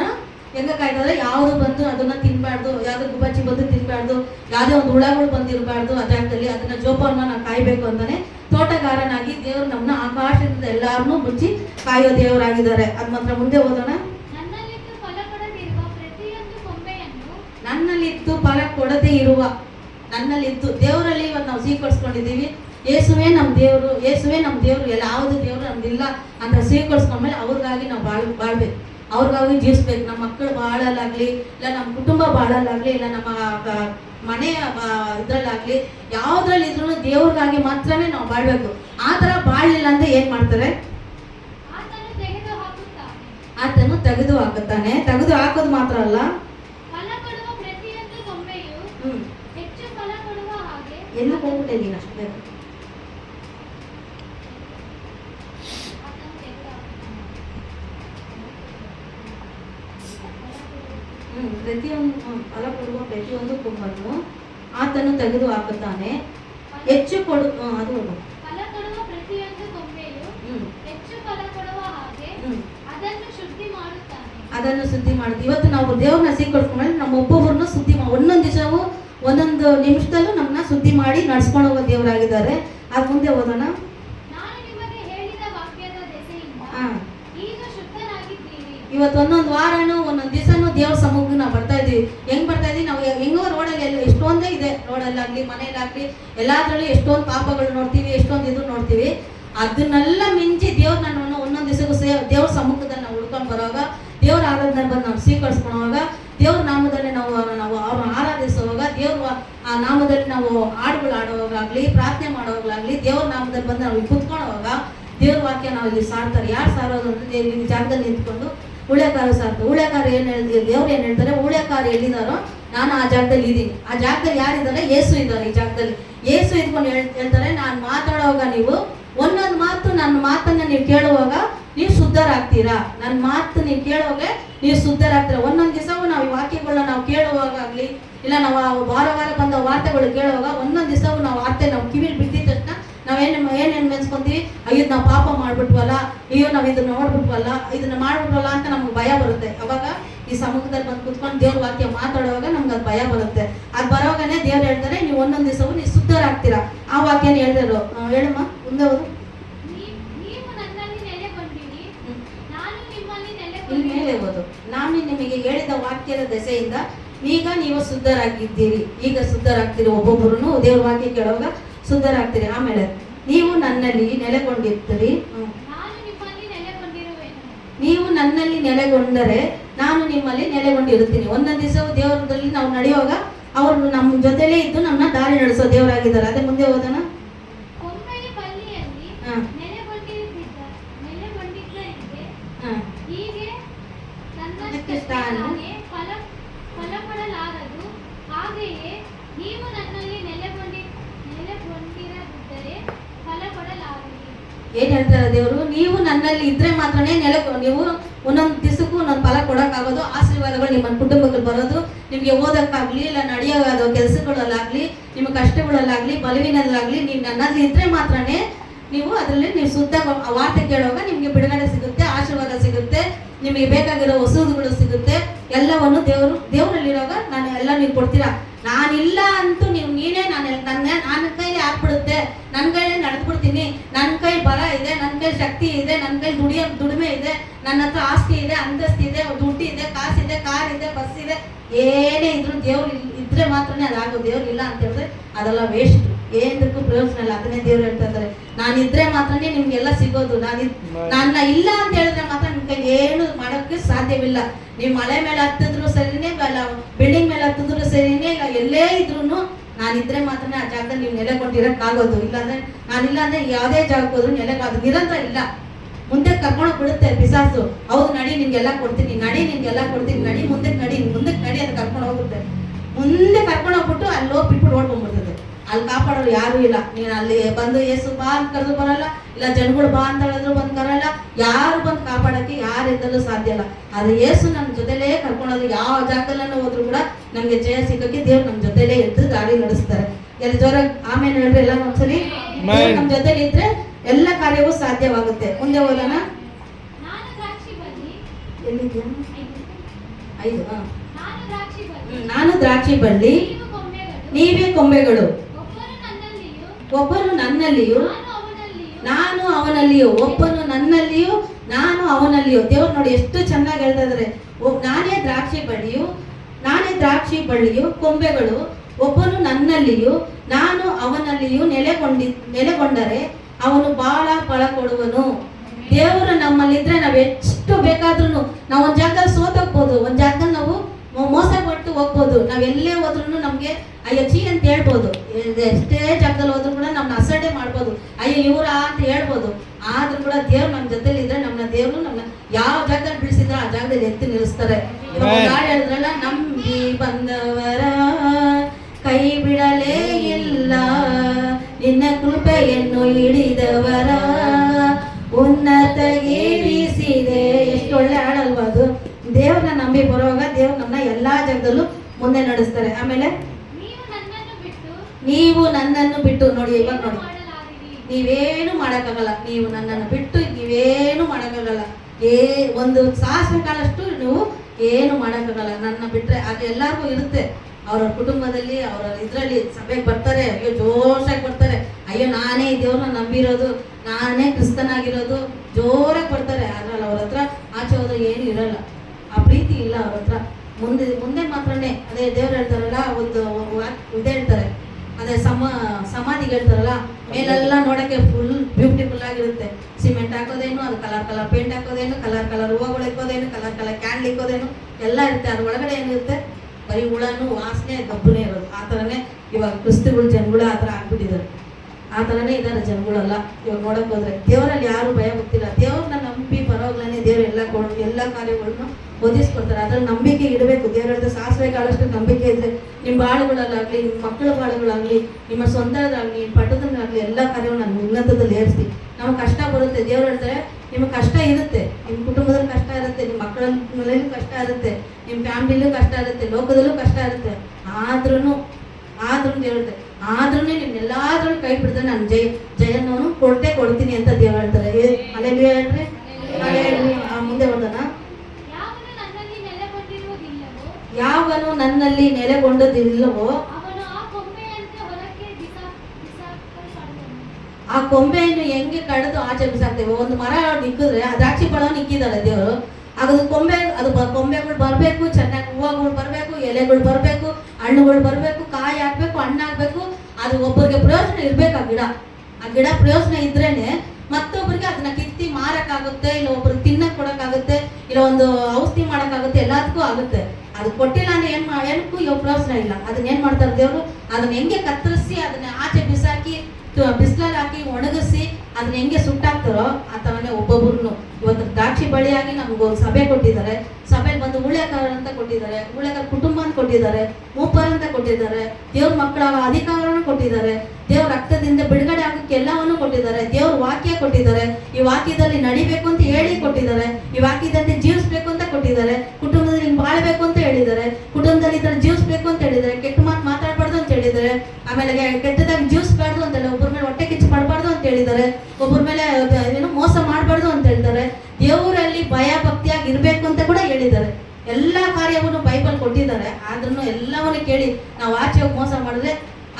ಹೆಂಗ ಕಾಯ್ತಾರೆ? ಯಾವ್ದು ಬಂದು ಅದನ್ನ ತಿನ್ಬಾರ್ದು ಯಾವ್ದು ಗುಬ್ಬಚ್ಚಿ ಬಂದು ತಿನ್ಬಾರ್ದು ಯಾವುದೇ ಒಂದು ಹುಳಗಳು ಬಂದಿರಬಾರ್ದು ಆ ಜಾಗದಲ್ಲಿ ಅದನ್ನ ಜೋಪಾನ ನಾವು ಕಾಯ್ಬೇಕು ಅಂತಾನೆ ತೋಟಗಾರನಾಗಿ ದೇವ್ರು ನಮ್ಮನ್ನ ಆಕಾಶದಿಂದ ಎಲ್ಲಾರನ್ನೂ ಮುಚ್ಚಿ ಕಾಯೋ ದೇವರಾಗಿದ್ದಾರೆ. ಅದ್ ಮಾತ್ರ ಮುಂದೆ ಓದೋಣ ನನ್ನಲ್ಲಿತ್ತು ಫಲ ಕೊಡದೇ ಇರುವ ನನ್ನಲ್ಲಿತ್ತು ದೇವರಲ್ಲಿ ಇವತ್ತು ನಾವು ಸ್ವೀಕರಿಸ್ಕೊಂಡಿದ್ದೀವಿ ಯೇಸುವೆ ನಮ್ಮ ದೇವರು ಯೇಸುವೆ ನಮ್ಮ ದೇವರು ಎಲ್ಲ ಯಾವುದು ದೇವರು ನಮ್ದಿಲ್ಲ ಅಂತ ಸ್ವೀಕರಿಸ್ಕೊಂಡ್ಮೇಲೆ ಅವ್ರಿಗಾಗಿ ನಾವು ಬಾಳ್ ಬಾಳ್ಬೇಕು. ಅವ್ರಿಗಾಗಿ ಜೀವಿಸ್ಬೇಕು. ನಮ್ಮ ಮಕ್ಕಳು ಬಾಳಲ್ಲಾಗ್ಲಿ ಇಲ್ಲ ನಮ್ಮ ಕುಟುಂಬ ಬಾಳಲ್ಲಾಗ್ಲಿ ಇಲ್ಲ ನಮ್ಮ ಮನೆಯ ಇದ್ರಲ್ಲಾಗ್ಲಿ ಯಾವ್ದ್ರಲ್ಲಿ ಇದ್ರೂ ದೇವ್ರಿಗಾಗಿ ಮಾತ್ರನೇ ನಾವು ಬಾಳ್ಬೇಕು. ಆ ಥರ ಬಾಳಿಲ್ಲ ಅಂದ್ರೆ ಏನ್ ಮಾಡ್ತಾರೆ? ಆತನು ತೆಗೆದು ಹಾಕುತ್ತಾನೆ. ತೆಗೆದು ಹಾಕೋದು ಮಾತ್ರ ಅಲ್ಲ. ಎಲ್ಲೂ ಹೋಗ್ಬಿಟ್ಟಿದ್ದೀನಿ ಪ್ರತಿಯೊಂದು ಕೊಂಬೆಯು ಹ್ಮ್ ಹೆಚ್ಚು ಫಲ ಕೊಡುವ ಹಾಗೆ ಎಲ್ಲ ಹೋಗ್ಬಿಟ್ಟೆ ನೀನು ಅಷ್ಟು ಬೇಗ ಆತನು ತೆಗೆದುಹಾಕುತ್ತಾನೆ. ಹ್ಮ್ ಪ್ರತಿಯೊಂದು ಫಲ ಕೊಡುವ ಪ್ರತಿಯೊಂದು ಕೊಂಬನ್ನು ಆತನು ತೆಗೆದು ಹಾಕುತ್ತಾನೆ ಹೆಚ್ಚು ಕೊಡು ಅದು ಅದನ್ನು ಶುದ್ಧಿ ಮಾಡುತ್ತಾನೆ. ಅದನ್ನು ಶುದ್ಧಿ ಮಾಡುದು ಇವತ್ತು ನಾವು ದೇವ್ರನ್ನ ಸ್ವೀಕರಿಸ್ಕೊಂಡ್ರೆ ನಮ್ಮ ಒಬ್ಬೊಬ್ಬರನ್ನ ಶುದ್ಧಿ ಮಾಡಿ ಒಂದೊಂದು ದಿವಸವು ಒಂದೊಂದು ನಿಮಿಷದಲ್ಲೂ ನಮ್ಮನ್ನ ಶುದ್ಧಿ ಮಾಡಿ ನಡ್ಸ್ಕೊಂಡು ಹೋಗೋ ದೇವರಾಗಿದ್ದಾರೆ. ಅದು ಮುಂದೆ ಓದೋಣ ನಾನು ನಿಮಗೆ ಹೇಳಿದ ವಾಕ್ಯದ ದೆಸೆಯಿಂದ ಹಾ ಈಗ ಶುದ್ಧರಾಗಿದ್ದೀರಿ ಇವತ್ತು ಒಂದೊಂದು ವಾರನೂ, ಒಂದೊಂದು ದಿವಸನೂ ದೇವ್ರ ಸಮ್ಮುಖಕ್ಕೆ ನಾವು ಬರ್ತಾ ಇದ್ದೀವಿ. ಹೆಂಗ್ ಬರ್ತಾ ಇದೀವಿ ನಾವು ಹೆಂಗೋ ರೋಡಲ್ಲಿ ಎಲ್ಲ ಎಷ್ಟೊಂದೇ ಇದೆ. ರೋಡಲ್ಲಾಗ್ಲಿ ಮನೆಯಲ್ಲಾಗ್ಲಿ ಎಲ್ಲಾದ್ರಲ್ಲಿ ಎಷ್ಟೊಂದು ಪಾಪಗಳು ನೋಡ್ತೀವಿ, ಎಷ್ಟೊಂದು ಇದು ನೋಡ್ತೀವಿ. ಅದನ್ನೆಲ್ಲ ಮಿಂಚಿ ದೇವ್ರ ನಾನು ಒಂದೊಂದು ದಿವಸಕ್ಕೂ ಸೇ ದೇವ್ರ ಸಮ್ಮುಖದಲ್ಲಿ ನಾವು ಉಳ್ಕೊಂಡು ಬರುವಾಗ, ದೇವ್ರ ಆರಾಧನೆ ಬಂದು ನಾವು ಸ್ವೀಕರಿಸ್ಕೊಳ್ಳುವಾಗ ದೇವ್ರ ನಾಮದಲ್ಲಿ ನಾವು ನಾವು ಅವ್ರನ್ನ ಆರಾಧಿಸುವಾಗ, ದೇವ್ರ ಆ ನಾಮದಲ್ಲಿ ನಾವು ಹಾಡುಗಳು ಆಡುವಾಗಲಾಗ್ಲಿ ಪ್ರಾರ್ಥನೆ ಮಾಡುವಾಗಲಾಗ್ಲಿ, ದೇವ್ರ ನಾಮದಲ್ಲಿ ಬಂದು ನಾವು ಕುತ್ಕೊಳ್ಳುವಾಗ ದೇವ್ರ ವಾಕ್ಯ ನಾವು ಇಲ್ಲಿ ಸಾರ್ತಾರೆ. ಯಾರು ಸಾರೋದು? ಅಂದ್ರೆ ಇಲ್ಲಿ ಜಾಗದಲ್ಲಿ ನಿಂತ್ಕೊಂಡು ಉಳ್ಳೆಕಾರ ಸಾಕು. ಉಳ್ಳೆಕಾರ ಏನ್ ಹೇಳ್ತಾರೆ ದೇವ್ರು ಏನ್ ಹೇಳ್ತಾರೆ? ಉಳ್ಳೆಕಾರ ಎಲ್ಲಿದಾರೋ ನಾನು ಆ ಜಾಗದಲ್ಲಿ ಇದ್ದೀನಿ. ಆ ಜಾಗದಲ್ಲಿ ಯಾರಿದ್ದಾರೆ? ಏಸು ಇದ್ದಾರೆ ಈ ಜಾಗದಲ್ಲಿ. ಏಸು ಇದ್ಕೊಂಡು ಹೇಳ್- ಹೇಳ್ತಾರೆ, ನಾನು ಮಾತಾಡುವಾಗ ನೀವು ಒಂದೊಂದು ಮಾತು ನನ್ನ ಮಾತನ್ನ ನೀವು ಕೇಳುವಾಗ ನೀವು ಶುದ್ಧರಾಗ್ತೀರಾ? ನನ್ನ ಮಾತು ನೀವು ಕೇಳುವಾಗ ನೀವು ಶುದ್ಧರಾಗ್ತೀರಾ? ಒಂದೊಂದು ದಿವಸವೂ ನಾವು ಈ ವಾಕ್ಯಗಳನ್ನ ನಾವು ಕೇಳುವಾಗ ಆಗ್ಲಿ, ಇಲ್ಲ ನಾವು ವಾರ ವಾರ ಬಂದ ವಾರ್ತೆಗಳು ಕೇಳುವಾಗ ಒಂದೊಂದು ದಿವಸವೂ ನಾವು ವಾರ್ತೆ ನಾವು ಕಿವಿಲಿ ನಾವೇನು ಏನೇನು ಮೆನ್ಸ್ಕೊಂತೀವಿ ಅಯ್ಯೋ ನಾವು ಪಾಪ ಮಾಡ್ಬಿಟ್ವಲ್ಲ ಅಯ್ಯೋ ನಾವು ಇದನ್ನ ನೋಡ್ಬಿಟ್ವಲ್ಲ ಇದನ್ನ ಮಾಡ್ಬಿಟ್ವಲ್ಲ ಅಂತ ನಮ್ಗೆ ಭಯ ಬರುತ್ತೆ. ಅವಾಗ ಈ ಸಮೂಹದಲ್ಲಿ ಬಂದು ಕುತ್ಕೊಂಡು ದೇವ್ರ ವಾಕ್ಯ ಮಾತಾಡುವಾಗ ನಮ್ಗೆ ಅದು ಭಯ ಬರುತ್ತೆ. ಅದು ಬರೋವಾಗನೇ ದೇವ್ರು ಹೇಳ್ತಾರೆ ನೀವು ಒಂದೊಂದು ದಿವಸವೂ ನೀವು ಶುದ್ಧರಾಗ್ತೀರಾ. ಆ ವಾಕ್ಯನ ಹೇಳಿದ್ರು ಹೇಳಮ್ಮ ಮುಂದೆ ಹೋದ್ರು ಮೇಲೆ ಓದು. ನಾನು ನಿಮಗೆ ಹೇಳಿದ ವಾಕ್ಯದ ದೆಸೆಯಿಂದ ಈಗ ನೀವು ಶುದ್ಧರಾಗಿದ್ದೀರಿ. ಈಗ ಶುದ್ಧರಾಗ್ತೀರಿ ಒಬ್ಬೊಬ್ಬರು ದೇವ್ರ ವಾಕ್ಯ ಕೇಳುವಾಗ. ಶುದ್ಧರಾಗ್ತೀರಿ ಆಮೇಲೆ ನೀವು ನನ್ನಲ್ಲಿ ನೆಲೆಗೊಂಡಿರ್ತೀರಿ. ನೀವು ನನ್ನಲ್ಲಿ ನೆಲೆಗೊಂಡರೆ ನಾನು ನಿಮ್ಮಲ್ಲಿ ನೆಲೆಗೊಂಡಿರುತ್ತೀನಿ. ಒಂದೊಂದು ದಿವಸ ದೇವರದಲ್ಲಿ ನಾವು ನಡೆಯುವಾಗ ಅವರು ನಮ್ಮ ಜೊತೆಲೇ ಇದ್ದು ನಮ್ಮನ್ನ ದಾರಿ ನಡೆಸೋ ದೇವರಾಗಿದ್ದಾರೆ. ಅದೇ ಮುಂದೆ ಹೋದನ ಕೊಂಬೆಯ ಬಳ್ಳಿಯಲ್ಲಿ ಹಾ ನೆಲೆಗೊಂಡಿದ್ದ ನೆಲೆಗೊಂಡಿದ್ದರಿಗೆ ಹಾ ಹೀಗೆ ಅದಕ್ಕೆ ತನ್ನಷ್ಟಕ್ಕೆ ತಾನು- ತಾನೇ ಫಲ ಫಲ ಕೊಡಲಾರದು ಹಾಗೆಯೇ ನೀವು ನನ್ನಲ್ಲಿ ನೆಲೆಗೊಂಡಿ ನೆಲೆಗೊಂಡಿರದಿದ್ದರೆ ಫಲ ಕೊಡಲಾರಿರಿ ಏನ್ ಹೇಳ್ತಾರೆ ದೇವರು? ನೀವು ನನ್ನಲ್ಲಿ ಇದ್ರೆ ಮಾತ್ರನೇ ನೆಲೆ ನೀವು ಒಂದೊಂದು ದಿವಸಕ್ಕೂ ಒಂದೊಂದು ಫಲ ಕೊಡೋಕ್ಕಾಗೋದು, ಆಶೀರ್ವಾದಗಳು ನಿಮ್ಮ ಕುಟುಂಬಕ್ಕೆ ಬರೋದು. ನಿಮಗೆ ಓದಕ್ಕಾಗ್ಲಿ, ಇಲ್ಲ ನಡೆಯೋದು ಕೆಲಸಗಳಲ್ಲಾಗ್ಲಿ, ನಿಮ್ಮ ಕಷ್ಟಗಳಲ್ಲಾಗ್ಲಿ, ಬಲವಿನಲ್ಲಾಗ್ಲಿ, ನೀವು ನನ್ನಲ್ಲಿ ಇದ್ರೆ ಮಾತ್ರನೇ ನೀವು ಅದರಲ್ಲಿ ನೀವು ಶುದ್ಧ ವಾರ್ತೆ ಕೇಳುವಾಗ ನಿಮಗೆ ಬಿಡುಗಡೆ ಸಿಗುತ್ತೆ, ಆಶೀರ್ವಾದ ಸಿಗುತ್ತೆ, ನಿಮಗೆ ಬೇಕಾಗಿರೋ ವಸೂದುಗಳು ಸಿಗುತ್ತೆ. ಎಲ್ಲವನ್ನು ದೇವರು ದೇವರಲ್ಲಿರುವಾಗ ನಾನು ಎಲ್ಲ ನೀವು ಕೊಡ್ತೀರಾ? ನಾನಿಲ್ಲ ಅಂತೂ ನೀವು ನೀನೇ ನಾನು ನನ್ನ ನನ್ನ ಕೈಲಿ ಆಗ್ಬಿಡುತ್ತೆ ನನ್ನ ಕೈಲಿ ನಡೆದ್ಬಿಡ್ತೀನಿ. ನನ್ನ ಕೈ ಬಲ ಇದೆ, ನನ್ನ ಕೈ ಶಕ್ತಿ ಇದೆ, ನನ್ನ ಕೈ ದುಡಿಯ ದುಡಿಮೆ ಇದೆ, ನನ್ನ ಹತ್ರ ಆಸ್ತಿ ಇದೆ, ಅಂತಸ್ತು ಇದೆ, ದುಡ್ಡು ಇದೆ ಕಾಸಿದೆ ಕಾರ್ ಇದೆ, ಬಸ್ ಇದೆ. ಏನೇ ಇದ್ರು ದೇವ್ರು ಇದ್ರೆ ಮಾತ್ರನೇ ಅದಾಗೋ ದೇವ್ರು ಇಲ್ಲ ಅಂತ ಹೇಳಿದ್ರೆ ಅದೆಲ್ಲ ವೇಸ್ಟ್ ಏನಕ್ಕೂ ಪ್ರಯೋಜನ ಇಲ್ಲ. ಅದನ್ನೇ ದೇವ್ರು ಹೇಳ್ತಾ ಇದ್ದಾರೆ ನಾನಿದ್ರೆ ಮಾತ್ರನೇ ನಿಮ್ಗೆಲ್ಲ ಸಿಗೋದು. ನಾನು ನನ್ನ ಇಲ್ಲ ಅಂತ ಹೇಳಿದ್ರೆ ಮಾತ್ರ ನಿಮ್ ಕೈ ಏನು ಮಾಡೋಕ್ಕೆ ಸಾಧ್ಯವಿಲ್ಲ. ನೀವು ಮಳೆ ಮೇಲೆ ಹತ್ತಿದ್ರು ಸರಿನೇ ಬಿಲ್ಡಿಂಗ್ ಮೇಲೆ ಹತ್ತಿದ್ರು ಸರಿನೇ ಇಲ್ಲ ಎಲ್ಲೇ ಇದ್ರು ನಾನಿದ್ರೆ ಮಾತ್ರ ಆ ಜಾಗದಲ್ಲಿ ನೀವು ನೆಲೆಗೊಂಡಿರಕ್ಕಾಗೋದು ಇಲ್ಲಾಂದ್ರೆ ನಾನಿಲ್ಲ ಅಂದ್ರೆ ಯಾವುದೇ ಜಾಗಕ್ಕೆ ಹೋದ್ರು ನೆಲೆ ಅದು ನಿರಂತರ ಇಲ್ಲ. ಮುಂದೆ ಕರ್ಕೊಂಡು ಬಿಡುತ್ತೆ ಪಿಸಾಸು ಹೌದು ನಡಿ ನಿನ್ಗೆಲ್ಲ ಕೊಡ್ತೀನಿ. ನಡಿ ನಿನ್ಗೆಲ್ಲ ಕೊಡ್ತೀನಿ. ನಡಿ ಮುಂದಕ್ಕೆ ನಡಿ ಮುಂದಕ್ಕೆ ನಡಿ ಅಂತ ಕರ್ಕೊಂಡು ಹೋಗುತ್ತೆ ಮುಂದೆ ಕರ್ಕೊಂಡು ಹೋಗ್ಬಿಟ್ಟು ಅಲ್ಲಿ ಹೋಗಿ ಬಿಟ್ಬಿಟ್ಟು ಓಡ್ಕೊಂಡ್ಬಿಡ್ತದೆ. ಅಲ್ಲಿ ಕಾಪಾಡೋರು ಯಾರು ಇಲ್ಲ. ನೀನು ಅಲ್ಲಿ ಬಂದು ಏಸು ಬಾ ಅಂತ ಕರೆದು ಬರಲ್ಲ ಇಲ್ಲ ಜನಗಳು ಬಾ ಅಂತ ಹೇಳಿದ್ರು ಬಂದು ಕರಲ್ಲ ಯಾರು ಬಂದು ಕಾಪಾಡಕ್ಕೆ ಯಾರಿಂದಲೂ ಸಾಧ್ಯ ಇಲ್ಲ. ಆದ್ರೆ ಏಸು ನಮ್ಮ ಜೊತೆಲೇ ಕರ್ಕೊಂಡೋದು ಯಾವ ಜಾಗದಲ್ಲೂ ಹೋದ್ರು ಕೂಡ ನಮ್ಗೆ ಜಯ ಸಿಕ್ಕಕ್ಕೆ ದೇವ್ರು ನಮ್ಮ ಜೊತೆಲೇ ಎದ್ದು ದಾರಿ ನಡೆಸ್ತಾರೆ. ಎಲ್ಲ ಜ್ವರ ಆಮೇಲೆ ಹೇಳ್ರಿ ಎಲ್ಲ ಒಂದ್ಸರಿ? ದೇವ್ರು ನಮ್ಮ ಜೊತೆಲಿ ಇದ್ರೆ ಎಲ್ಲ ಕಾರ್ಯವೂ ಸಾಧ್ಯವಾಗುತ್ತೆ. ಮುಂದೆ ಹೋಗೋಣ. ನಾನು ದ್ರಾಕ್ಷಿ ಬಳ್ಳಿ ನೀವೇ ಐದು ನಾನು ದ್ರಾಕ್ಷಿ ಬಳ್ಳಿ. ಹ್ಮ್, ನಾನು ದ್ರಾಕ್ಷಿ ಬಳ್ಳಿ. ನೀವು ಕೊಂಬೆಗಳು ನೀವೇ ಕೊಂಬೆಗಳು ಒಬ್ಬರು ನನ್ನಲ್ಲಿಯೂ ಒಬ್ಬನು ನನ್ನಲ್ಲಿಯೂ, ನಾನು ಅವನಲ್ಲಿಯೂ, ಒಬ್ಬನು ನನ್ನಲ್ಲಿಯೂ, ನಾನು ಅವನಲ್ಲಿಯೂ. ದೇವ್ರು ನೋಡಿ ಎಷ್ಟು ಚೆನ್ನಾಗಿ ಹೇಳ್ತಾ ನಾನೇ ದ್ರಾಕ್ಷಿ ಬಳ್ಳಿಯು, ನಾನೇ ದ್ರಾಕ್ಷಿ ಬಳ್ಳಿಯು, ಕೊಂಬೆಗಳು, ಒಬ್ಬನು ನನ್ನಲ್ಲಿಯೂ, ನಾನು ಅವನಲ್ಲಿಯೂ ನೆಲೆಗೊಂಡಿ, ನೆಲೆಗೊಂಡರೆ ಅವನು ಬಹಳ ಫಲ ಕೊಡುವನು. ದೇವರು ನಮ್ಮಲ್ಲಿದ್ರೆ ನಾವು ಎಷ್ಟು ಬೇಕಾದ್ರೂ ನಾವು ಒಂದ್ ಜಾಗದಲ್ಲಿ ಸೋತೋಗ್ಬೋದು. ಒಂದ್ ಜಾಗದಲ್ಲಿ ನಾವು ಮೋಸ ಪಟ್ಟು ಹೋಗ್ಬೋದು. ನಾವ್ ಎಲ್ಲೇ ಹೋದ್ರು ನಮ್ಗೆ ಅಯ್ಯೋ ಚೀ ಅಂತ ಹೇಳ್ಬೋದು. ಎಷ್ಟೇ ಜಾಗದಲ್ಲಿ ಹೋದ್ರು ಕೂಡ ನಮ್ನ ಅಸಡ್ಡೆ ಮಾಡ್ಬೋದು. ಅಯ್ಯೋ ಇವರ ಅಂತ ಹೇಳ್ಬೋದು. ಆದ್ರೂ ಕೂಡ ದೇವ್ರು ನಮ್ಮ ಜೊತೆಲಿ ಇದ್ರೆ ನಮ್ಮನ್ನ ದೇವ್ರು ನಮ್ಮ ಯಾವ ಜಾಗದಲ್ಲಿ ಬಿಡಿಸಿದ್ರೆ ಆ ಜಾಗದಲ್ಲಿ ಎತ್ತಿ ನಿಲ್ಲಿಸ್ತಾರೆ. ಗಾಡಿ ಹೇಳಿದ್ರಲ್ಲ ನಂಬಿ ಬಂದವರ ಕೈ ಬಿಡಲೇ ಇಲ್ಲ. ನಿನ್ನ ಕೃಪೆಯನ್ನು ಹಿಡಿದವರ ಜಾಗದಲ್ಲೂ ಮುಂದೆ ನಡೆಸ್ತಾರೆ. ಆಮೇಲೆ ನೀವು ನನ್ನನ್ನು ಬಿಟ್ಟು ನೋಡಿ ಇವಾಗ ನೋಡಿ. ನೀವೇನು ಮಾಡೋಕ್ಕಾಗಲ್ಲ. ನೀವು ನನ್ನನ್ನು ಬಿಟ್ಟು ನೀವೇನು ಮಾಡೋಕ್ಕಾಗಲ್ಲ. ಏ ಒಂದು ಸಾಸಿವೆ ಕಾಲಷ್ಟು ನೀವು ಏನು ಮಾಡೋಕ್ಕಾಗಲ್ಲ. ನನ್ನ ಬಿಟ್ಟರೆ ಅದು ಎಲ್ಲರಿಗೂ ಇರುತ್ತೆ. ಅವರ ಕುಟುಂಬದಲ್ಲಿ ಅವರ ಇದರಲ್ಲಿ ಸಭೆಗೆ ಬರ್ತಾರೆ ಅಯ್ಯೋ ಜೋಶಾಗಿ ಬರ್ತಾರೆ. ಅಯ್ಯೋ ನಾನೇ ದೇವ್ರನ್ನ ನಂಬಿರೋದು ನಾನೇ ಕ್ರಿಸ್ತನಾಗಿರೋದು ಜೋರಾಗಿ ಬರ್ತಾರೆ. ಅದ್ರಲ್ಲಿ ಅವ್ರ ಹತ್ರ ಆಚೆ ಹೋದ್ರೆ ಏನು ಇರಲ್ಲ. ಆ ಪ್ರೀತಿ ಇಲ್ಲ ಅವ್ರ ಹತ್ರ. ಮುಂದೆ ಮುಂದೆ ಮಾತ್ರನೇ, ಅದೇ ದೇವ್ರು ಹೇಳ್ತಾರಲ್ಲ, ಒಂದು ಇದು ಹೇಳ್ತಾರೆ. ಅದೇ ಸಮ, ಸಮಾಧಿಗೆ ಹೇಳ್ತಾರಲ್ಲ, ಮೇಲೆಲ್ಲ ನೋಡಕ್ಕೆ ಫುಲ್ ಬ್ಯೂಟಿಫುಲ್ ಆಗಿರುತ್ತೆ. ಸಿಮೆಂಟ್ ಹಾಕೋದೇನು, ಅದು ಕಲರ್ ಕಲರ್ ಪೇಂಟ್ ಹಾಕೋದೇನು ಕಲರ್ ಕಲರ್ ಹೂವುಗಳು ಇಕ್ಕೋದೇನು ಕಲರ್ ಕಲರ್ ಕ್ಯಾಂಡ್ಲ್ ಇಕ್ಕೋದೇನು, ಎಲ್ಲ ಇರುತ್ತೆ. ಅದ್ರ ಒಳಗಡೆ ಏನಿರುತ್ತೆ? ಬರೀ ಹುಳನು ವಾಸನೆ, ಗಬ್ಬನೇ ಇರೋದು. ಆ ಥರನೇ ಇವಾಗ ಕ್ರಿಸ್ತುಗಳು ಜನಗಳು ಆ ಥರ ಆಗ್ಬಿಟ್ಟಿದ್ದಾರೆ. ಆ ಥರನೇ ಇದ್ದಾರೆ ಜನಗಳೆಲ್ಲ. ಇವಾಗ ನೋಡಕ್ ಹೋದ್ರೆ ದೇವರಲ್ಲಿ ಯಾರು ಭಯ ಗೊತ್ತಿಲ್ಲ. ದೇವ್ರನ್ನ ನಂಬಿ ಬರೋಗ್ಲೇ ದೇವ್ರು ಎಲ್ಲ ಕೊಡ್ ಎಲ್ಲ ಕಾರ್ಯಗಳನ್ನು ಒದಿಸ್ಕೊಡ್ತಾರೆ ಅದ್ರಲ್ಲಿ ನಂಬಿಕೆ ಇಡಬೇಕು. ದೇವರ ಸಾಸಿವೆ ಕಾಳಷ್ಟು ನಂಬಿಕೆ ಇದ್ರೆ ನಿಮ್ಮ ಬಾಳುಗಳಲ್ಲಾಗ್ಲಿ ನಿಮ್ಮ ಮಕ್ಕಳ ಬಾಳುಗಳಾಗ್ಲಿ, ನಿಮ್ಮ ಸ್ವಂತದಾಗ್ಲಿ ಪಟ್ಟದಲ್ಲಾಗ್ಲಿ ಎಲ್ಲ ಕಾರ್ಯವನ್ನು ನಾನು ಉನ್ನತದಲ್ಲಿ ಏರಿಸಿ ನಮ್ಗೆ ಕಷ್ಟ ಬರುತ್ತೆ. ದೇವ್ರು ಹೇಳ್ತಾರೆ, ನಿಮ್ಗೆ ಕಷ್ಟ ಇರುತ್ತೆ. ನಿಮ್ಮ ಕುಟುಂಬದಲ್ಲಿ ಕಷ್ಟ ಇರುತ್ತೆ. ನಿಮ್ಮ ಮಕ್ಕಳ ಮನೆಯಲ್ಲೂ ಕಷ್ಟ ಇರುತ್ತೆ. ನಿಮ್ಮ ಫ್ಯಾಮಿಲಿಲೂ ಕಷ್ಟ ಇರುತ್ತೆ. ಲೋಕದಲ್ಲೂ ಕಷ್ಟ ಇರುತ್ತೆ. ಆದ್ರೂ ಆದ್ರೂ ಹೇಳುತ್ತೆ ಆದ್ರೂ ನಿಮ್ನೆಲ್ಲಾದ್ರೂ ಕೈ ಬಿಡಿದ್ರೆ ನಾನು ಜಯ ಜಯನವನು ಕೊಡ್ತೇ ಕೊಡ್ತೀನಿ ಅಂತ ದೇವ್ರು ಹೇಳ್ತಾರೆ. ಅಲೆಲು ಹೇಳ್ರಿ? ಮುಂದೆ ಓದೋಣ ಯಾವನು ನನ್ನಲ್ಲಿ ನೆಲೆಗೊಂಡಿರುವುದಿಲ್ಲವೋ ಯಾವನು ನನ್ನಲ್ಲಿ ನೆಲೆಗೊಂಡದಿಲ್ಲವೋ ಆ ಕೊಂಬೆಯನ್ನು ಹೆಂಗೆ ಕಡಿದು ಆಚೆ ಬಿಸಾಕ್ತೇವೆ? ಒಂದು ಮರ ನಿಕ್ಕಿದ್ರೆ ಆ ದ್ರಾಕ್ಷಿ ಫಲ ನಿಕ್ಕಿದ್ದಾರೆ ದೇವರು. ಅದು ಕೊಂಬೆ ಅದು ಕೊಂಬೆಗಳು ಬರಬೇಕು ಚೆನ್ನಾಗಿ ಹೂವುಗಳು ಬರಬೇಕು ಎಲೆಗಳು ಬರಬೇಕು ಹಣ್ಣುಗಳು ಬರಬೇಕು ಕಾಯಿ ಹಾಕ್ಬೇಕು ಹಣ್ಣು ಹಾಕ್ಬೇಕು. ಅದು ಒಬ್ಬರಿಗೆ ಪ್ರಯೋಜನ ಇರ್ಬೇಕು ಆ ಗಿಡ. ಆ ಗಿಡ ಪ್ರಯೋಜನ ಇದ್ರೇನೆ ಮತ್ತೊಬ್ಬರಿಗೆ ಅದನ್ನ ಕಿತ್ತಿ ಮಾರಕ್ಕಾಗುತ್ತೆ ಇಲ್ಲ ಒಬ್ರಿಗೆ ತಿನ್ನಕ್ ಕೊಡಕ್ಕಾಗುತ್ತೆ ಇಲ್ಲ ಒಂದು ಔಷಧಿ ಮಾಡೋಕ್ಕಾಗುತ್ತೆ ಎಲ್ಲದಕ್ಕೂ ಆಗುತ್ತೆ. ಅದು ಕೊಟ್ಟಿಲ್ಲ ಅಂದ್ರೆ ಏನ್ ಏನಕ್ಕೂ ಇವಾಗ ಪ್ರಯೋಜನ ಇಲ್ಲ. ಅದನ್ನ ಏನ್ ಮಾಡ್ತಾರೆ ದೇವರು? ಅದನ್ನ ಹೆಂಗೆ ಕತ್ತರಿಸಿ, ಅದನ್ನ ಆಚೆ ಬಿಸಾಕಿ ಬಿಸಿಲಲ್ಲಿ ಹಾಕಿ, ಒಣಗಿಸಿ, ಅದನ್ನ ಹೆಂಗೆ ಸುಟ್ಟಾಕ್ತಾರೋ ಆ ಥರನೇ ಒಬ್ಬೊಬ್ರು ಇವತ್ತು ದ್ರಾಕ್ಷಿ ಬಳಿಯಾಗಿ ನಮ್ಗೆ ಸಭೆ ಕೊಟ್ಟಿದ್ದಾರೆ. ಸಭೆಯಲ್ಲಿ ಬಂದು ಉಳ್ಳೆಕಾರ ಅಂತ ಕೊಟ್ಟಿದ್ದಾರೆ ಉಳ್ಳೆಕಾರ ಕುಟುಂಬ ಅಂತ ಕೊಟ್ಟಿದ್ದಾರೆ ಮೂಪರ್ ಅಂತ ಕೊಟ್ಟಿದ್ದಾರೆ, ದೇವ್ರ ಮಕ್ಕಳ ಅಧಿಕಾರವನ್ನು ಕೊಟ್ಟಿದ್ದಾರೆ, ದೇವ್ರ ರಕ್ತದಿಂದ ಬಿಡುಗಡೆ ಆಗಕ್ಕೆ ಎಲ್ಲವನ್ನು ಕೊಟ್ಟಿದ್ದಾರೆ, ದೇವ್ರ ವಾಕ್ಯ ಕೊಟ್ಟಿದ್ದಾರೆ, ಈ ವಾಕ್ಯದಲ್ಲಿ ನಡಿಬೇಕು ಅಂತ ಹೇಳಿ ಕೊಟ್ಟಿದ್ದಾರೆ, ಈ ವಾಕ್ಯದಂತೆ ಜೀವಿಸ್ಬೇಕು ಅಂತ ಕೊಟ್ಟಿದ್ದಾರೆ, ಕುಟುಂಬದಲ್ಲಿ ಬಾಳ್ಬೇಕು ಅಂತ ಹೇಳಿದ್ದಾರೆ, ಕುಟುಂಬದಲ್ಲಿ ಈ ತರ ಜೀವಿಸ್ಬೇಕು ಅಂತ ಹೇಳಿದ್ದಾರೆ, ಕೆಟ್ಟ ಮಾತು ಮಾತಾಡಬಾರ್ದು ಅಂತ ಹೇಳಿದ್ದಾರೆ, ಆಮೇಲೆ ಕೆಟ್ಟದಾಗ ಜೀವಿಸ್ಬಾರ್ದು ಅಂತ ಒಬ್ಬರ ಮೇಲೆ ಹೊಟ್ಟೆ ಕಿಚ್ಚು ಮಾಡಬಾರ್ದು ಅಂತ ಹೇಳಿದ್ದಾರೆ, ಒಬ್ಬರ ಮೇಲೆ ಏನು ಮೋಸ ಮಾಡಬಾರ್ದು ಅಂತ ಹೇಳ್ತಾರೆ ದೇವರಲ್ಲಿ ಭಯ ಭಕ್ತಿಯಾಗಿ ಇರಬೇಕು ಅಂತ ಕೂಡ ಹೇಳಿದ್ದಾರೆ. ಎಲ್ಲ ಕಾರ್ಯವನ್ನು ಬೈಬಲ್ ಕೊಟ್ಟಿದ್ದಾರೆ. ಆದ್ರೂ ಎಲ್ಲವನ್ನು ಕೇಳಿ ನಾವು ಆಚೆ ಹೋಗಿ ಮೋಸ ಮಾಡಿದ್ರೆ,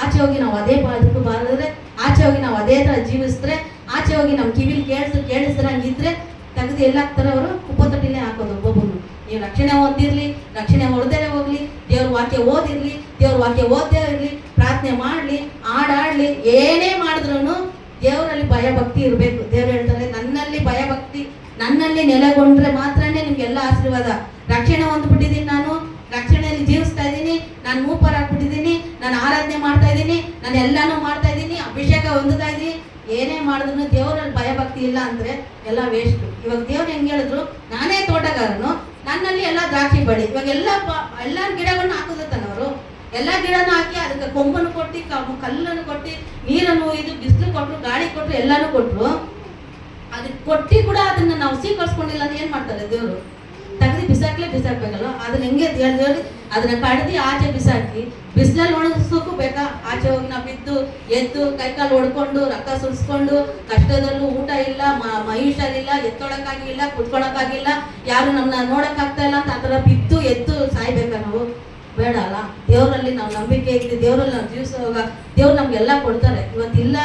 ಆಚೆ ಹೋಗಿ ನಾವು ಅದೇ ಬಾದಕ್ಕೂ ಬಾರದ್ರೆ, ಆಚೆ ಹೋಗಿ ನಾವು ಅದೇ ಥರ ಜೀವಿಸಿದ್ರೆ, ಆಚೆ ಹೋಗಿ ನಮ್ಮ ಕಿವಿಲಿ ಕೇಳಿಸ್ ಹಂಗಿದ್ರೆ ತೆಗೆದು ಎಲ್ಲ ಅವರು ಕುಪ್ಪತ್ತಟ್ಟಿನೇ ಹಾಕೋದು ಒಬ್ಬೊಬ್ಬರು ನೀವು ರಕ್ಷಣೆ ಹೊಂದಿರಲಿ, ರಕ್ಷಣೆ ಹೊಡೆದೇ ಹೋಗ್ಲಿ, ದೇವ್ರ ವಾಕ್ಯ ಓದಿರಲಿ, ದೇವ್ರ ವಾಕ್ಯ ಓದ್ದೇ ಇರಲಿ, ಪ್ರಾರ್ಥನೆ ಮಾಡಲಿ, ಹಾಡಾಡ್ಲಿ, ಏನೇ ಮಾಡಿದ್ರು ದೇವರಲ್ಲಿ ಭಯ ಭಕ್ತಿ ಇರಬೇಕು. ದೇವ್ರು ಹೇಳ್ತಾರೆ, ನನ್ನಲ್ಲಿ ಭಯ ಭಕ್ತಿ ನನ್ನಲ್ಲಿ ನೆಲೆಗೊಂಡ್ರೆ ಮಾತ್ರನೇ ನಿಮ್ಗೆಲ್ಲ ಆಶೀರ್ವಾದ. ರಕ್ಷಣೆ ಹೊಂದ್ಬಿಟ್ಟಿದ್ದೀನಿ ನಾನು, ರಕ್ಷಣೆಯಲ್ಲಿ ಜೀವಿಸ್ತಾ ಇದ್ದೀನಿ, ನಾನು ಮೂಪರ್ ಹಾಕ್ಬಿಟ್ಟಿದ್ದೀನಿ ನಾನು ಆರಾಧನೆ ಮಾಡ್ತಾ ಇದ್ದೀನಿ, ನಾನು ಎಲ್ಲಾನು ಮಾಡ್ತಾ ಇದ್ದೀನಿ, ಅಭಿಷೇಕ ಹೊಂದುತ್ತಾ ಇದ್ದೀನಿ. ಏನೇ ಮಾಡಿದ್ರು ದೇವರಲ್ಲಿ ಭಯಭಕ್ತಿ ಇಲ್ಲ ಅಂದ್ರೆ ಎಲ್ಲ ವೇಸ್ಟ್ ಇವಾಗ ದೇವ್ರು ಹೆಂಗ್ ಹೇಳಿದ್ರು, ನಾನೇ ತೋಟಗಾರನು, ನನ್ನಲ್ಲಿ ಎಲ್ಲ ದ್ರಾಕ್ಷಿ ಬಳಿ, ಇವಾಗ ಎಲ್ಲ ಎಲ್ಲ ಗಿಡಗಳನ್ನ ಅವರು ಎಲ್ಲ ಗಿಡನೂ ಹಾಕಿ ಅದಕ್ಕೆ ಕೊಂಬನ್ನು ಕೊಟ್ಟು ಕಲ್ಲನ್ನು ಕೊಟ್ಟು, ನೀರನ್ನು ಇದು ಬಿಸಿಲು ಕೊಟ್ಟರು ಗಾಳಿ ಕೊಟ್ಟರು ಎಲ್ಲಾನು ಕೊಟ್ಟರು ಅದಕ್ಕೆ ಕೊಟ್ಟಿ ಕೂಡ ಅದನ್ನ ನಾವು ಸ್ವೀಕರಿಸ್ಕೊಂಡಿಲ್ಲ ಅಂದ್ರೆ ಏನ್ ಮಾಡ್ತಾರೆ ದೇವರು? ತೆಗೆದು ಬಿಸಾಕ್ಲೇ ಬಿಸಾಕ್ಬೇಕಲ್ಲ ಅದನ್ನ ಹೆಂಗೆ ಹೇಳಿ ಅದನ್ನ ಕಡ್ದು ಆಚೆ ಬಿಸಾಕಿ, ಬಿಸಿಲಲ್ಲಿ ಒಣಗಿಸೋಕು ಬೇಕಾ? ಆಚೆ ಹೋಗಿ ನಾವು ಬಿದ್ದು, ಎದ್ದು, ಕೈಕಾಲು ಹೊಡ್ಕೊಂಡು ರಕ್ತ ಸುರಿಸ್ಕೊಂಡು, ಕಷ್ಟದಲ್ಲೂ ಊಟ ಇಲ್ಲ, ಮ- ಎತ್ತೊಳಕಾಗಿಲ್ಲ ಕುತ್ಕೊಳಕಾಗಿಲ್ಲ ಎತ್ತೊಳಕ್ಕಾಗಿಲ್ಲ, ಕುತ್ಕೊಳಕ್ಕಾಗಿಲ್ಲ, ಯಾರು ನಮ್ಮನ್ನ ನೋಡಕ್ಕಾಗ್ತಾ ಇಲ್ಲ ಅಂತ ಆ ಥರ ಬಿದ್ದು, ಎದ್ದು ಸಾಯ್ಬೇಕಾ ನಾವು? ಬೇಡ ಅಲ್ಲ. ದೇವರಲ್ಲಿ ನಾವು ನಂಬಿಕೆ ಇದ್ದು ದೇವರಲ್ಲಿ ನಾವು ಜೀವಿಸುವಾಗ ದೇವ್ರು ನಮ್ಗೆಲ್ಲ ಕೊಡ್ತಾರೆ. ಇವತ್ತಿಲ್ಲ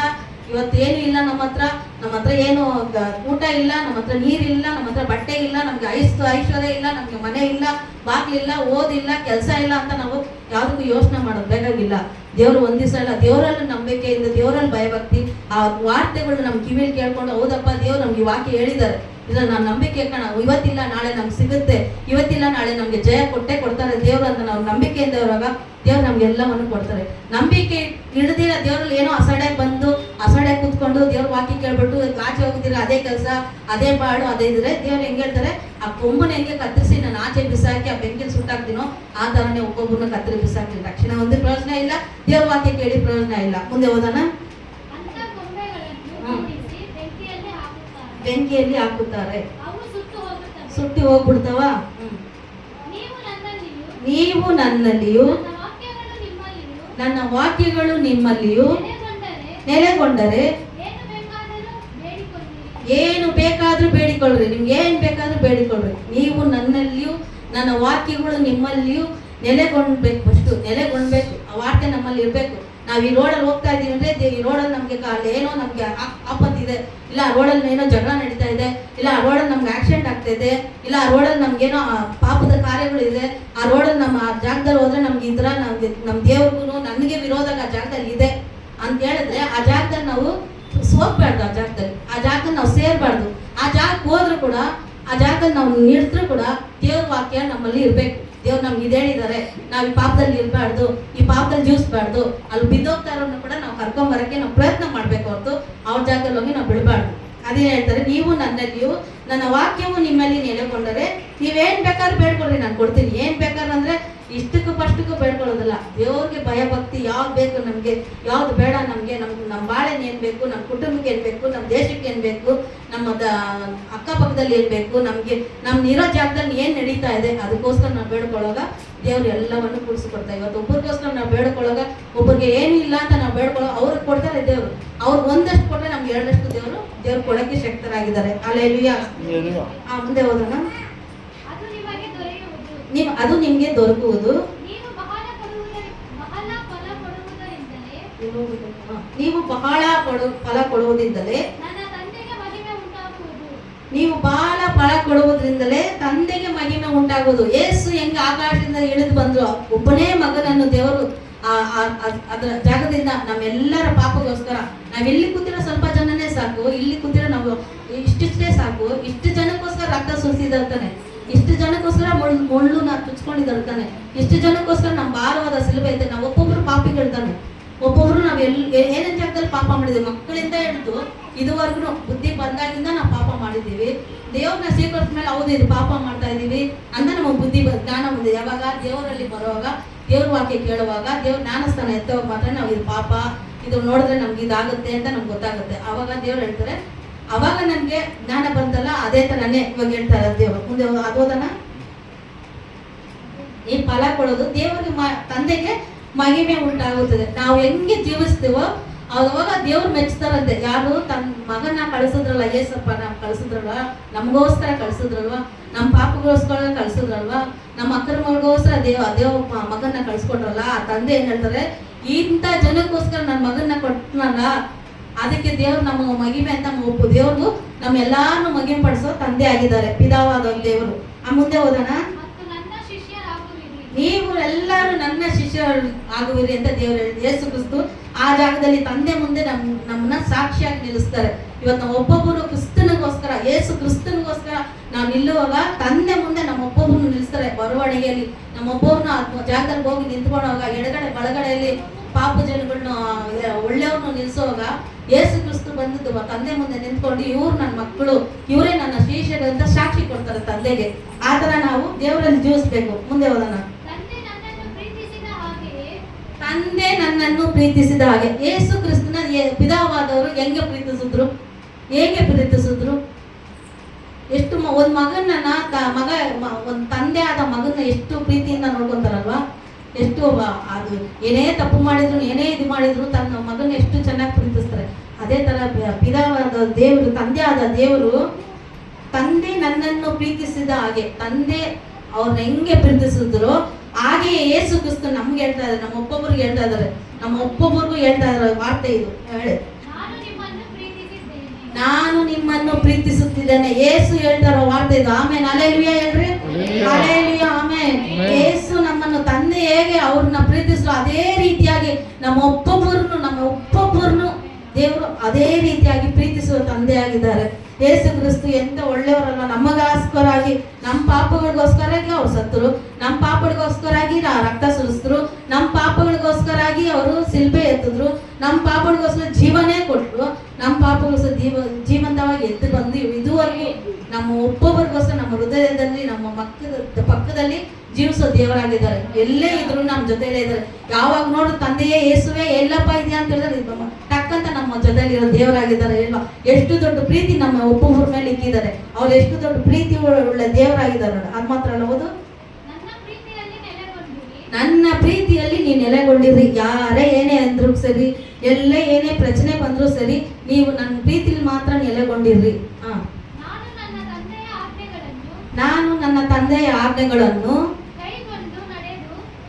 ಇವತ್ತು ಏನು ಇಲ್ಲ ನಮ್ಮ ಹತ್ರ ನಮ್ಮ ಹತ್ರ ಏನು ಊಟ ಇಲ್ಲ, ನಮ್ಮ ಹತ್ರ ನೀರಿಲ್ಲ ನಮ್ಮ ಹತ್ರ ಬಟ್ಟೆ ಇಲ್ಲ, ನಮ್ಗೆ ಐಸ್, ಐಶ್ವರ್ಯ ಇಲ್ಲ, ನಮ್ಗೆ ಮನೆ ಇಲ್ಲ ಬಾಗ್ಲಿಲ್ಲ ಓದಿಲ್ಲ ಕೆಲಸ ಇಲ್ಲ ಅಂತ ನಾವು ಯಾವುದಕ್ಕೂ ಯೋಚನೆ ಮಾಡೋದು ಬೇಕಾಗಿಲ್ಲ. ದೇವರು ಒಂದಿಸಲ್ಲ ದೇವರಲ್ಲಿ ನಂಬಿಕೆಯಿಂದ ದೇವರಲ್ಲಿ ಭಯಭಕ್ತಿ, ಆ ವಾರ್ತೆಗಳು ನಮ್ಮ ಕಿವಿಯಲ್ಲಿ ಕೇಳ್ಕೊಂಡು, ಹೌದಪ್ಪ, ದೇವ್ರು ನಮ್ಗೆ ವಾಕ್ಯ ಹೇಳಿದ್ದಾರೆ ಇದನ್ನ ನಾವು ನಂಬಿಕೆ ಕಣ, ಇವತ್ತಿಲ್ಲ ನಾಳೆ ನಮ್ಗೆ ಸಿಗುತ್ತೆ, ಇವತ್ತಿಲ್ಲ ನಾಳೆ ನಮ್ಗೆ ಜಯ ಕೊಟ್ಟೆ ಕೊಡ್ತಾರೆ ದೇವ್ರು ಅಂತ ನಾವು ನಂಬಿಕೆಯಿಂದ ಇರುವಾಗ ದೇವ್ರು ನಮ್ಗೆಲ್ಲವನ್ನು ಕೊಡ್ತಾರೆ. ನಂಬಿಕೆ ಹಿಡ್ದಿರ ದೇವ್ರಲ್ಲಿ ಏನೋ ಅಸಡೆ ಬಂದು ಅಸಡೆ ಕೂತ್ಕೊಂಡು ದೇವ್ರ ವಾಕ್ಯ ಕೇಳ್ಬಿಟ್ಟು ಆಚೆ ಹೋಗ್ತೀರ ಅದೇ ಕೆಲಸ ಅದೇ ಬಾಡು ಅದೇ ಇದ್ರೆ ದೇವ್ರು ಹೆಂಗೆ ಹೇಳ್ತಾರೆ ಆ ಕೊಂಬನ ಹೆಂಗೆ ಕತ್ತರಿಸಿ ನಾನು ಆಚೆ ಬಿಸಾಕಿ ಆ ಬೆಂಕಿಲಿ ಸುಟ್ಟಾಕ್ತೀನೋ ಆ ಥರನೇ ಒಬ್ಬೊಬ್ಬರನ್ನ ಕತ್ತರಿ ಬಿಸಾಕ್ತೀನಿ. ತಕ್ಷಣ ಒಂದು ಪ್ರಯೋಜನ ಇಲ್ಲ ದೇವ್ರ ವಾಕ್ಯ ಕೇಳಿ ಪ್ರಯೋಜನ ಇಲ್ಲ. ಮುಂದೆ ಹೋದನ ಬೆಂಕಿಯಲ್ಲಿ ಹಾಕುತ್ತಾರೆ. ಸುಟ್ಟಿ ಹೋಗ್ಬಿಡ್ತಾವ? ನೀವು ನನ್ನಲ್ಲಿಯೂ ನೀವು ನನ್ನಲ್ಲಿಯೂ ನನ್ನ ವಾಕ್ಯಗಳು ನಿಮ್ಮಲ್ಲಿಯೂ ನನ್ನ ವಾಕ್ಯಗಳು ನಿಮ್ಮಲ್ಲಿಯೂ ನೆಲೆಗೊಂಡರೆ ಏನು ಬೇಕಾದ್ರೂ ಬೇಡಿಕೊಳ್ಳ್ರಿ. ನಿಮ್ಗೆ ಏನು ಬೇಕಾದ್ರೂ ಬೇಡಿಕೊಳ್ಳ್ರಿ. ನೀವು ನನ್ನಲ್ಲಿಯೂ, ನನ್ನ ವಾಕ್ಯಗಳು ನಿಮ್ಮಲ್ಲಿಯೂ ನೆಲೆಗೊಂಡ್ಬೇಕು ಫಸ್ಟ್ ನೆಲೆಗೊಂಡ್ಬೇಕು. ಆ ವಾಕ್ಯ ನಮ್ಮಲ್ಲಿ ಇರ್ಬೇಕು. ನಾವ್ ಈ ರೋಡಲ್ಲಿ ಹೋಗ್ತಾ ಇದೀವಿ ಅಂದ್ರೆ ಈ ರೋಡಲ್ಲಿ ನಮ್ಗೆ ಏನೋ ನಮ್ಗೆ ಆಪತ್ತಿದೆ ಇಲ್ಲ, ಆ ರೋಡಲ್ಲಿ ಏನೋ ಜಗಳ ನಡೀತಾ ಇದೆ. ಇಲ್ಲ, ಆ ರೋಡಲ್ಲಿ ನಮ್ಗೆ ಆಕ್ಸಿಡೆಂಟ್ ಆಗ್ತಾ ಇದೆ. ಇಲ್ಲ, ಆ ರೋಡಲ್ಲಿ ನಮ್ಗೇನೋ ಪಾಪದ ಕಾರ್ಯಗಳಿದೆ ಆ ರೋಡಲ್ಲಿ ನಮ್ಮ ಆ ಜಾಗದಲ್ಲಿ ಹೋದ್ರೆ ನಮ್ಗೆ ಇದ್ರ ನಮ್ಗೆ ನಮ್ ದೇವ್ರಿಗೂ ನನಗೆ ವಿರೋಧ ಆ ಜಾಗದಲ್ಲಿ ಇದೆ ಅಂತ ಹೇಳಿದ್ರೆ ಆ ಜಾಗದಲ್ಲಿ ನಾವು ಹೋಗ್ಬಾರ್ದು ಆ ಜಾಗದಲ್ಲಿ. ಆ ಜಾಗದಲ್ಲಿ ನಾವು ಸೇರ್ಬಾರ್ದು. ಆ ಜಾಗಕ್ಕೆ ಹೋದ್ರು ಕೂಡ ಆ ಜಾಗದಲ್ಲಿ ನಾವು ನಿಲ್ತ್ರು ಕೂಡ ದೇವ್ರ ವಾಕ್ಯ ನಮ್ಮಲ್ಲಿ ಇರಬೇಕು. ದೇವ್ರು ನಮ್ಗೆ ಇದು ಹೇಳಿದ್ದಾರೆ ನಾವು ಈ ಪಾಪದಲ್ಲಿ ಇರಬಾರ್ದು ಈ ಪಾಪದಲ್ಲಿ ಜೀವಿಸ್ಬಾರ್ದು, ಅಲ್ಲಿ ಬಿದ್ದೋಗ್ತಾರನ್ನು ಕೂಡ ನಾವು ಕರ್ಕೊಂಡ್ ಬರಕ್ಕೆ ನಾವು ಪ್ರಯತ್ನ ಮಾಡಬೇಕು ಹೊರತು ಅವ್ರ ಜಾಗದಲ್ಲಿ ಹೋಗಿ ನಾವು ಬಿಡಬಾರ್ದು. ಅದೇ ಹೇಳ್ತಾರೆ, ನೀವು ನನ್ನಲ್ಲಿಯೂ, ನನ್ನ ವಾಕ್ಯವು ನಿಮ್ಮಲ್ಲಿ ನೆಲೆಗೊಂಡರೆ ನೀವೇನ್ ಬೇಕಾದ್ರೂ ಬೇಡ್ಕೊಳ್ರಿ, ನಾನು ಕೊಡ್ತೀನಿ. ಏನು ಬೇಕಾದ್ರೆ ಅಂದ್ರೆ ಇಷ್ಟಕ್ಕೂ ಪಷ್ಟಕ್ಕೂ ಬೇಡ್ಕೊಳ್ಳೋದಿಲ್ಲ. ದೇವ್ರಿಗೆ ಭಯ ಭಕ್ತಿ ಯಾವ್ದು ಬೇಕು ನಮ್ಗೆ ಯಾವ್ದು ಬೇಡ ನಮ್ಗೆ ನಮ್ ನಮ್ಮ ಬಾಳೆನ್ ಏನ್ ಬೇಕು ನಮ್ಮ ಕುಟುಂಬಕ್ಕೆ ಏನ್ ಬೇಕು ನಮ್ಮ ದೇಶಕ್ಕೆ ಏನ್ ಬೇಕು ನಮ್ಮ ದ- ಅಕ್ಕಪಕ್ಕದಲ್ಲಿ ಏನ್ ಬೇಕು ನಮ್ಗೆ ನಮ್ ಇರೋ ಜಾಗದಲ್ಲಿ ಏನ್ ನಡೀತಾ ಇದೆ ಅದಕ್ಕೋಸ್ಕರ ನಾವು ಬೇಡ್ಕೊಳ್ಳೋಗ ದೇವ್ರು ಎಲ್ಲವನ್ನು ಕೂಡಿಸ್ಕೊಡ್ತಾ ಇವತ್ತು ಒಬ್ಬರಿಗೋಸ್ಕರ ನಾವು ಬೇಡ್ಕೊಳ್ಳೋಗ ಒಬ್ಬರಿಗೆ ಏನು ಇಲ್ಲ ಅಂತ ನಾವು ಬೇಡ್ಕೊಳ್ಳೋ ಅವ್ರಿಗೆ ಕೊಡ್ತಾರೆ ದೇವ್ರು. ಅವ್ರು ಒಂದಷ್ಟು ಕೊಟ್ರೆ ನಮ್ಗೆ ಎರಡಷ್ಟು ದೇವರು ದೇವ್ರು ಕೊಡಕ್ಕೆ ಶಕ್ತರಾಗಿದ್ದಾರೆ. ಅಲ್ಲೇ ಆ ಮುಂದೆ ಹೋಗೋಣ. ನಿಮಗೆ ನೀವು ಅದು ನಿಮ್ಗೆ ದೊರಕುವುದು. ನೀವು ಬಹಳ ಕೊಡುವುದರಿ ಫಲ ಕೊಡುವುದರಿಂದಲೇ ನೀವು ಬಹಳ ಕೊಡು ಫಲ ಕೊಡುವುದಿಂದಲೇ ನೀವು ಬಹಳ ಫಲ ಕೊಡುವುದರಿಂದಲೇ ತಂದೆಗೆ ಮಹಿಮೆ ಉಂಟಾಗುವುದು. ಏಸು ಹೆಂಗ ಆಕಾಶದಿಂದ ಇಳಿದು ಬಂದ್ರು? ಒಬ್ಬನೇ ಮಗನನ್ನು ದೇವರು ಆ- ಅದರ ಜಾಗದಿಂದ ನಮ್ಮೆಲ್ಲರ ಪಾಪಗೋಸ್ಕರ ನಾವೆಲ್ಲಿ ಕೂತಿರೋ ಸ್ವಲ್ಪ ಜನನೇ ಸಾಕು ಇಲ್ಲಿ ಕೂತಿರೋ ನಾವು ಇಷ್ಟಿಷ್ಟೇ ಸಾಕು ಇಷ್ಟು ಜನಕ್ಕೋಸ್ಕರ ರಕ್ತ ಸುರಿಸಿದರ್ತಾನೆ ಇಷ್ಟು ಜನಕ್ಕೋಸ್ಕರ ಮುಳ್ಳು ಮುಳ್ಳುನ ತಾನೆ? ಇಷ್ಟು ಜನಕ್ಕೋಸ್ಕರ ನಮ್ಮ ಭಾರವಾದ ಸಿಲುಬೆ ಐತೆ ನಾವು ಒಬ್ಬೊಬ್ರು ಪಾಪಿಗಳಿದ್ದಾನೆ ಒಬ್ಬೊಬ್ರು ನಾವ್ ಎಲ್ ಏನೇನ್ ಜಾಗದಲ್ಲಿ ಪಾಪ ಮಾಡಿದ್ದೀವಿ? ಮಕ್ಕಳಿಂದ ಹಿಡಿದು ಇದುವರೆಗೂ ಬುದ್ಧಿ ಬಂದಾಗಿಂದ ನಾವು ಪಾಪ ಮಾಡಿದ್ದೀವಿ. ದೇವ್ರನ್ನ ಸ್ವೀಕರಿಸಿದ ಮೇಲೆ ಹೌದು, ಇದು ಪಾಪ ಮಾಡ್ತಾ ಇದ್ದೀವಿ ಅಂತ ನಮ್ಮ ಬುದ್ಧಿ ಜ್ಞಾನ ಬಂದಿದೆ ಯಾವಾಗ ದೇವರಲ್ಲಿ ಬರುವಾಗ, ದೇವ್ರ ವಾಕ್ಯ ಕೇಳುವಾಗ, ದೇವ್ರ ಜ್ಞಾನಸ್ಥಾನ ಎತ್ತವಾಗ ಮಾತ್ರ ನಾವು ಇದು ಪಾಪ, ಇದು ನೋಡಿದ್ರೆ ನಮ್ಗೆ ಇದಾಗುತ್ತೆ ಅಂತ ನಮ್ಗೆ ಗೊತ್ತಾಗುತ್ತೆ. ಅವಾಗ ದೇವ್ರು ಹೇಳ್ತಾರೆ ಅವಾಗ ನನಗೆ ಜ್ಞಾನ ಬಂತಲ್ಲ, ಅದೇ ತರನೇ ಇವಾಗ ಹೇಳ್ತಾ ಇರೋದು ದೇವರು. ಮುಂದೆ ಅದೋದನ ಈ ಫಲ ಕೊಡೋದು. ದೇವರಿಗೆ ತಂದೆಗೆ ಮಹಿಮೆ ಉಂಟಾಗುತ್ತದೆ. ನಾವು ಹೆಂಗೆ ಜೀವಿಸ್ತೀವೋ ಅವಾಗ ದೇವ್ರು ಮೆಚ್ತಾರಂತೆ. ಯಾರು ತನ್ನ ಮಗನ ಕಳಿಸಿದ್ರಲ್ಲ ಏಸಪ್ಪ ನಾವು ಕಳಿಸಿದ್ರಲ್ವ ನಮಗೋಸ್ಕರ ಕಳಿಸಿದ್ರಲ್ವ? ನಮ್ಮ ಪಾಪಗೋಸ್ಕರ ಕಳಿಸಿದ್ರಲ್ವ? ನಮ್ಮ ಅಕ್ರಮಗಳಿಗೋಸ್ಕರ ದೇವ ದೇವ ಮಗನ ಮಗನ್ನ ಕಳ್ಸ್ಕೊಟ್ರಲ್ಲ ಆ ತಂದೆ ಏನ್ ಹೇಳ್ತಾರೆ, ಇಂಥ ಜನಕ್ಕೋಸ್ಕರ ನನ್ನ ಮಗನ್ನ ಕೊಟ್ಟನಲ್ಲ ಅದಕ್ಕೆ ದೇವ್ರು ನಮ್ಮ ಮಹಿಮೆ ಅಂತ ಒಬ್ಬ ದೇವ್ರು ನಮ್ಮ ಎಲ್ಲಾರನ್ನು ಮಹಿಮೆ ಪಡಿಸೋ ತಂದೆ ಆಗಿದ್ದಾರೆ ಪಿದಾವಾದ ದೇವರು. ಆ ಮುಂದೆ ಹೋದಣ ನೀವು ಎಲ್ಲರೂ ನನ್ನ ಶಿಷ್ಯರು ಆಗುವಿರಿ ಅಂತ ದೇವರು ಯೇಸು ಕ್ರಿಸ್ತು ಆ ಜಾಗದಲ್ಲಿ ತಂದೆ ಮುಂದೆ ನಮ್ ನಮ್ಮನ್ನ ಸಾಕ್ಷಿಯಾಗಿ ನಿಲ್ಲಿಸ್ತಾರೆ. ಇವತ್ತು ನಾವು ಒಬ್ಬೊಬ್ಬರು ಕ್ರಿಸ್ತನಿಗೋಸ್ಕರ ಯೇಸು ಕ್ರಿಸ್ತನಿಗೋಸ್ಕರ ನಾವು ನಿಲ್ಲುವಾಗ ತಂದೆ ಮುಂದೆ ನಮ್ಮ ಒಬ್ಬೊಬ್ಬರು ನಿಲ್ಲಿಸ್ತಾರೆ. ಬರವಣಿಗೆಯಲ್ಲಿ ನಮ್ಮ ಒಬ್ಬೊಬ್ಬರನ್ನ ಆ ಜಾಗದಲ್ಲಿ ಹೋಗಿ ನಿಂತ್ಕೊಂಡಾಗ ಎಡಗಡೆ ಬಲಗಡೆಯಲ್ಲಿ ಪಾಪ ಜನಗಳನ್ನ ಒಳ್ಳೆಯವ್ರನ್ನ ನಿಲ್ಸುವಾಗ ಯೇಸು ಕ್ರಿಸ್ತು ಬಂದಿದ್ದು ತಂದೆ ಮುಂದೆ ನಿಂತ್ಕೊಂಡು ಇವ್ರು ನನ್ನ ಮಕ್ಕಳು ಇವರೇ ನನ್ನ ಶಿಷ್ಯರು ಅಂತ ಸಾಕ್ಷಿ ಕೊಡ್ತಾರೆ ತಂದೆಗೆ. ಆತರ ನಾವು ದೇವರಲ್ಲಿ ಜೀವಿಸ್ಬೇಕು. ಮುಂದೆ ಹೋಗೋಣ. ತಂದೆ ನನ್ನನ್ನು ಪ್ರೀತಿಸಿದ ಹಾಗೆಯೇ? ತಂದೆ ನನ್ನನ್ನು ಪ್ರೀತಿಸಿದ ಹಾಗೆ. ಯೇಸು ಕ್ರಿಸ್ತನ ಪಿತಾವಾದವರು ಹೆಂಗೆ ಪ್ರೀತಿಸಿದ್ರು? ಹೇಗೆ ಪ್ರೀತಿಸಿದ್ರು? ಎಷ್ಟು ಮ- ಒಂದ್ ಮಗನನ್ನ ಮಗ ಒಂದ್ ತಂದೆ ಆದ ಮಗನ ಎಷ್ಟು ಪ್ರೀತಿಯಿಂದ ಎಷ್ಟು ಅದು ಏನೇ ತಪ್ಪು ಮಾಡಿದ್ರು ಏನೇ ಇದು ಮಾಡಿದ್ರು ತನ್ನ ಮಗನ ಎಷ್ಟು ಚೆನ್ನಾಗಿ ಪ್ರೀತಿಸ್ತಾರೆ. ಅದೇ ತರ ಪಿತಾವಾದ ದೇವರು ತಂದೆ ಆದ ದೇವರು ತಂದೆ ನನ್ನನ್ನು ಪ್ರೀತಿಸಿದ ಹಾಗೆ ತಂದೆ ಅವ್ರನ್ನ ಹೆಂಗೆ ಪ್ರೀತಿಸಿದ್ರು ಹಾಗೆ ಏಸು ಕ್ರಿಸ್ತು ನಮ್ಗೆ ಹೇಳ್ತಾ ಇದ್ದಾರೆ ನಮ್ಮ ಒಬ್ಬೊಬ್ರಿಗೆ ಹೇಳ್ತಾ ಇದ್ದಾರೆ. ನಮ್ಮ ಒಬ್ಬೊಬ್ಬರಿಗೂ ಹೇಳ್ತಾ ಇದ್ದಾರೆ ವಾರ್ತೆ ಇದು. ಹೇಳಿ. ನಾನು ನಿಮ್ಮನ್ನು ಪ್ರೀತಿಸಿದ್ದೇನೆ. ನಾನು ನಿಮ್ಮನ್ನು ಪ್ರೀತಿಸುತ್ತಿದ್ದೇನೆ. ಏಸು ಹೇಳ್ತಾರೋ ವಾರ್ತೆ ಇದು. ಆಮೇಲೆ ಅಲೆಲ್ವಿಯ ಹೇಳ್ರಿ. ಯೇಸು ನಮ್ಮನ್ನು ತಂದೆ ಹೇಗೆ ಅವ್ರನ್ನ ಪ್ರೀತಿಸಲು ಅದೇ ರೀತಿಯಾಗಿ ನಮ್ಮ ಒಬ್ಬೊಬ್ಬರನ್ನು ನಮ್ಮ ಒಬ್ಬೊಬ್ಬರನ್ನು ದೇವರು ಅದೇ ರೀತಿಯಾಗಿ ಪ್ರೀತಿಸುವ ತಂದೆಯಾಗಿದ್ದಾರೆ. ಯೇಸು ಕ್ರಿಸ್ತು ಎಂತ ಒಳ್ಳೆಯವರಲ್ಲ ನಮಗೋಸ್ಕರಾಗಿ ನಮ್ಮ ಪಾಪಗಳಿಗೋಸ್ಕರಾಗಿ ಅವ್ರು ಸತ್ತರು ನಮ್ಮ ಪಾಪಗಳಿಗೋಸ್ಕರಾಗಿ ನಾ ರಕ್ತ ಸುರಿಸಿದ್ರು ನಮ್ಮ ಪಾಪಗಳಿಗೋಸ್ಕರಾಗಿ ಅವರು ಶಿಲ್ಪೆ ಎತ್ತಿದ್ರು ನಮ್ಮ ಪಾಪಗಳಿಗೋಸ್ಕರ ಜೀವನೇ ಕೊಟ್ಟರು ನಮ್ಮ ಪಾಪಗಳಿಗೋಸ್ಕರ ಜೀವ ಎದ್ದು ಬಂದು ಇದುವರೆಗೂ ನಮ್ಮ ಒಬ್ಬೊಬ್ಬರಿಗೋಸ್ಕರ ನಮ್ಮ ಹೃದಯದಲ್ಲಿ ನಮ್ಮ ಮಕ್ಕದ ಪಕ್ಕದಲ್ಲಿ ಜೀವಿಸೋ ದೇವರಾಗಿದ್ದಾರೆ. ಎಲ್ಲೇ ಇದ್ರು ನಮ್ಮ ಜೊತೆಲೇ ಇದ್ದಾರೆ. ಯಾವಾಗ ನೋಡು ತಂದೆಯೇ ಯೇಸುವೆ ಎಲ್ಲಪ್ಪ ಇದೆಯಾ ಅಂತ ಹೇಳಿದ್ರೆ ತಕ್ಕಂತ ನಮ್ಮ ಜೊತೆಲಿರೋ ದೇವರಾಗಿದ್ದಾರೆ ಇಲ್ವಾ ಎಷ್ಟು ದೊಡ್ಡ ಪ್ರೀತಿ ನಮ್ಮ ಒಬ್ಬೊಬ್ಬರ ಮೇಲೆ ಇಕ್ಕಿದ್ದಾರೆ ಅವ್ರು ಎಷ್ಟು ದೊಡ್ಡ ಪ್ರೀತಿ ಉಳ್ಳ ದೇವರಾಗಿದ್ದಾರೆ ಅದು ಮಾತ್ರ ಹೌದು? ನನ್ನ ಪ್ರೀತಿಯಲ್ಲಿ ನೀನ್ ನೆಲೆಗೊಂಡಿರಿ ಯಾರೇ ಏನೇ ಅಂದ್ರೂ ಸರಿ ಎಲ್ಲೇ ಏನೇ ಪ್ರಚನೆ ಬಂದರೂ ಸರಿ ನೀವು ನನ್ನ ಪ್ರೀತಿಲಿ ಮಾತ್ರ ನೆಲೆಗೊಂಡಿರ್ರಿ. ಹಾ. ನಾನು ನನ್ನ ತಂದೆಯ ಆಜ್ಞೆಗಳನ್ನು